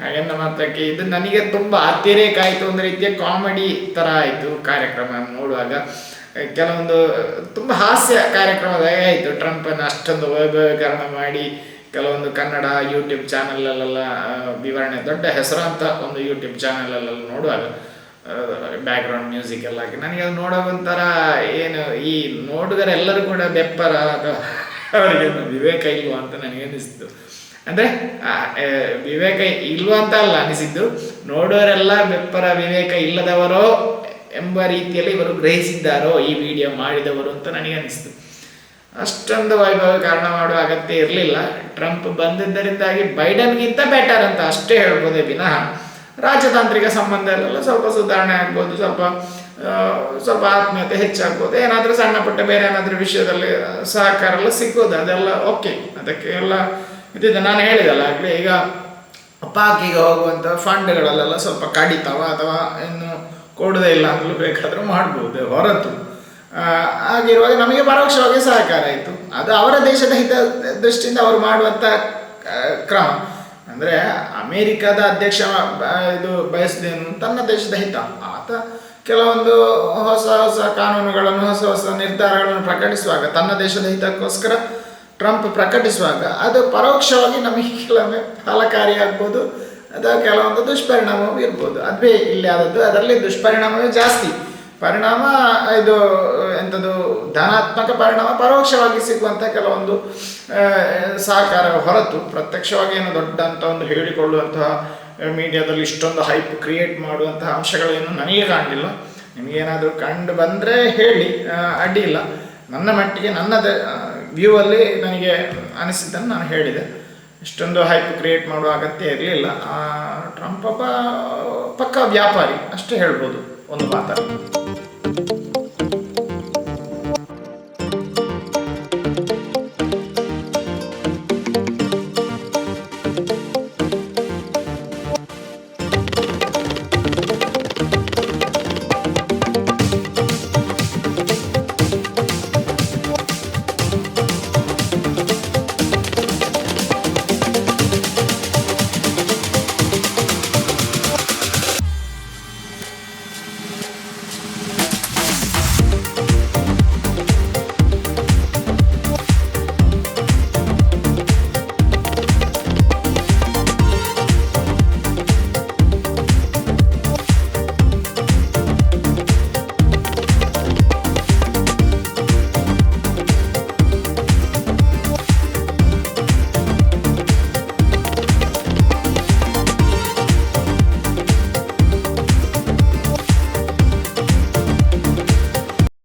ಹಾಗೆಂದ ಮಾತ್ರಕ್ಕೆ ಇದು ನನಗೆ ತುಂಬ ಅತಿರೇಕ ಆಯಿತು ಒಂದು ರೀತಿಯ ಕಾಮಿಡಿ ಥರ ಆಯಿತು ಕಾರ್ಯಕ್ರಮ ನೋಡುವಾಗ. ಕೆಲವೊಂದು ತುಂಬ ಹಾಸ್ಯ ಕಾರ್ಯಕ್ರಮದಾಗೆ ಆಯಿತು. ಟ್ರಂಪನ್ನು ಅಷ್ಟೊಂದು ವೈಭವೀಕರಣ ಮಾಡಿ ಕೆಲವೊಂದು ಕನ್ನಡ ಯೂಟ್ಯೂಬ್ ಚಾನಲಲ್ಲೆಲ್ಲ ವಿವರಣೆ, ದೊಡ್ಡ ಹೆಸರಾಂತ ಒಂದು ಯೂಟ್ಯೂಬ್ ಚಾನಲಲ್ಲೆಲ್ಲ ನೋಡುವಾಗ ಬ್ಯಾಕ್ಗ್ರೌಂಡ್ ಮ್ಯೂಸಿಕ್ ಎಲ್ಲ ಹಾಕಿ ನನಗೆ ಅದು ನೋಡೋ ಒಂಥರ ಏನು, ಈ ನೋಡುಗರೆಲ್ಲರೂ ಕೂಡ ಬೆಪ್ಪರ ಅವರಿಗೆ ವಿವೇಕ ಇಲ್ವಾ ಅಂತ ನನಗೆ ಅನಿಸಿತು. ಅಂದರೆ ವಿವೇಕ ಇಲ್ವಾ ಅಂತ ಅಲ್ಲ ಅನಿಸಿದ್ದು. ನೋಡೋರೆಲ್ಲ ಬೆಪ್ಪರ ವಿವೇಕ ಇಲ್ಲದವರೋ ಎಂಬ ರೀತಿಯಲ್ಲಿ ಇವರು ಗ್ರಹಿಸಿದ್ದಾರೋ ಈ ವಿಡಿಯೋ ಮಾಡಿದವರು ಅಂತ ನನಗೆ ಅನಿಸ್ತು. ಅಷ್ಟೊಂದು ವೈಭವ ಕಾರಣ ಮಾಡುವ ಅಗತ್ಯ ಇರಲಿಲ್ಲ. ಟ್ರಂಪ್ ಬಂದಿದ್ದರಿಂದಾಗಿ ಬೈಡನ್ಗಿಂತ ಬೆಟರ್ ಅಂತ ಅಷ್ಟೇ ಹೇಳ್ಬೋದೇ ವಿನಃ. ರಾಜತಾಂತ್ರಿಕ ಸಂಬಂಧ ಎಲ್ಲ ಸ್ವಲ್ಪ ಸುಧಾರಣೆ ಆಗ್ಬೋದು, ಸ್ವಲ್ಪ ಸ್ವಲ್ಪ ಆತ್ಮೀಯತೆ ಹೆಚ್ಚಾಗ್ಬೋದು. ಏನಾದರೂ ಸಣ್ಣ ಪುಟ್ಟ ಬೇರೆ ಏನಾದರೂ ವಿಷಯದಲ್ಲಿ ಸಹಕಾರ ಎಲ್ಲ ಸಿಗ್ಬೋದು, ಅದೆಲ್ಲ ಓಕೆ ಅದಕ್ಕೆ ಎಲ್ಲ ಇದಿದೆ. ನಾನು ಹೇಳಿದಲ್ಲ, ಆಗಲೇ ಈಗ ಪಾಕಿಗೆ ಹೋಗುವಂಥ ಫಂಡ್ಗಳಲ್ಲೆಲ್ಲ ಸ್ವಲ್ಪ ಕಡಿತಾವ ಅಥವಾ ಇನ್ನು ಕೊಡದೇ ಇಲ್ಲ ಅಂತಲೂ ಬೇಕಾದರೂ ಮಾಡ್ಬೋದು. ಹೊರತು ಹಾಗಿರುವಾಗ ನಮಗೆ ಪರೋಕ್ಷವಾಗಿ ಸಹಕಾರ ಆಯಿತು. ಅದು ಅವರ ದೇಶದ ಹಿತ ದೃಷ್ಟಿಯಿಂದ ಅವರು ಮಾಡುವಂಥ ಕ್ರಮ. ಅಂದರೆ ಅಮೇರಿಕಾದ ಅಧ್ಯಕ್ಷ ಇದು ಬಯಸಿದೇನು ತನ್ನ ದೇಶದ ಹಿತ. ಆತ ಕೆಲವೊಂದು ಹೊಸ ಹೊಸ ಕಾನೂನುಗಳನ್ನು, ಹೊಸ ಹೊಸ ನಿರ್ಧಾರಗಳನ್ನು ಪ್ರಕಟಿಸುವಾಗ, ತನ್ನ ದೇಶದ ಹಿತಕ್ಕೋಸ್ಕರ ಟ್ರಂಪ್ ಪ್ರಕಟಿಸುವಾಗ, ಅದು ಪರೋಕ್ಷವಾಗಿ ನಮಗೆ ಕೆಲವೊಮ್ಮೆ ಫಲಕಾರಿಯಾಗ್ಬೋದು ಅಥವಾ ಕೆಲವೊಂದು ದುಷ್ಪರಿಣಾಮವೂ ಇರ್ಬೋದು. ಅದೇ ಇಲ್ಲಿ ಆದದ್ದು ಅದರಲ್ಲಿ ದುಷ್ಪರಿಣಾಮವೇ ಜಾಸ್ತಿ. ಪರಿಣಾಮ, ಇದು, ಎಂಥದ್ದು ಧನಾತ್ಮಕ ಪರಿಣಾಮ ಪರೋಕ್ಷವಾಗಿ ಸಿಗುವಂಥ ಕೆಲವೊಂದು ಸಹಕಾರ ಹೊರತು ಪ್ರತ್ಯಕ್ಷವಾಗಿ ಏನು ದೊಡ್ಡ ಅಂತ ಒಂದು ಹೇಳಿಕೊಳ್ಳುವಂತಹ ಮೀಡಿಯಾದಲ್ಲಿ ಇಷ್ಟೊಂದು ಹೈಪ್ ಕ್ರಿಯೇಟ್ ಮಾಡುವಂತಹ ಅಂಶಗಳೇನು ನನಗೆ ಕಾಣಲಿಲ್ಲ. ನಿಮಗೇನಾದರೂ ಕಂಡು ಬಂದರೆ ಹೇಳಿ ಅಡ್ಡಿಯಿಲ್ಲ. ನನ್ನ ಮಟ್ಟಿಗೆ ನನ್ನ ವ್ಯೂ ಅಲ್ಲಿ ನನಗೆ ಅನಿಸಿದ್ದನ್ನು ನಾನು ಹೇಳಿದೆ. ಇಷ್ಟೊಂದು ಹೈಪ್ ಕ್ರಿಯೇಟ್ ಮಾಡುವ ಅಗತ್ಯ ಇರಲಿಲ್ಲ. ಟ್ರಂಪ್ ಒಬ್ಬ, ಪಕ್ಕ ವ್ಯಾಪಾರಿ, ಅಷ್ಟೇ ಹೇಳ್ಬೋದು. ಒಂದು ಮಾತಲ್ಲಿ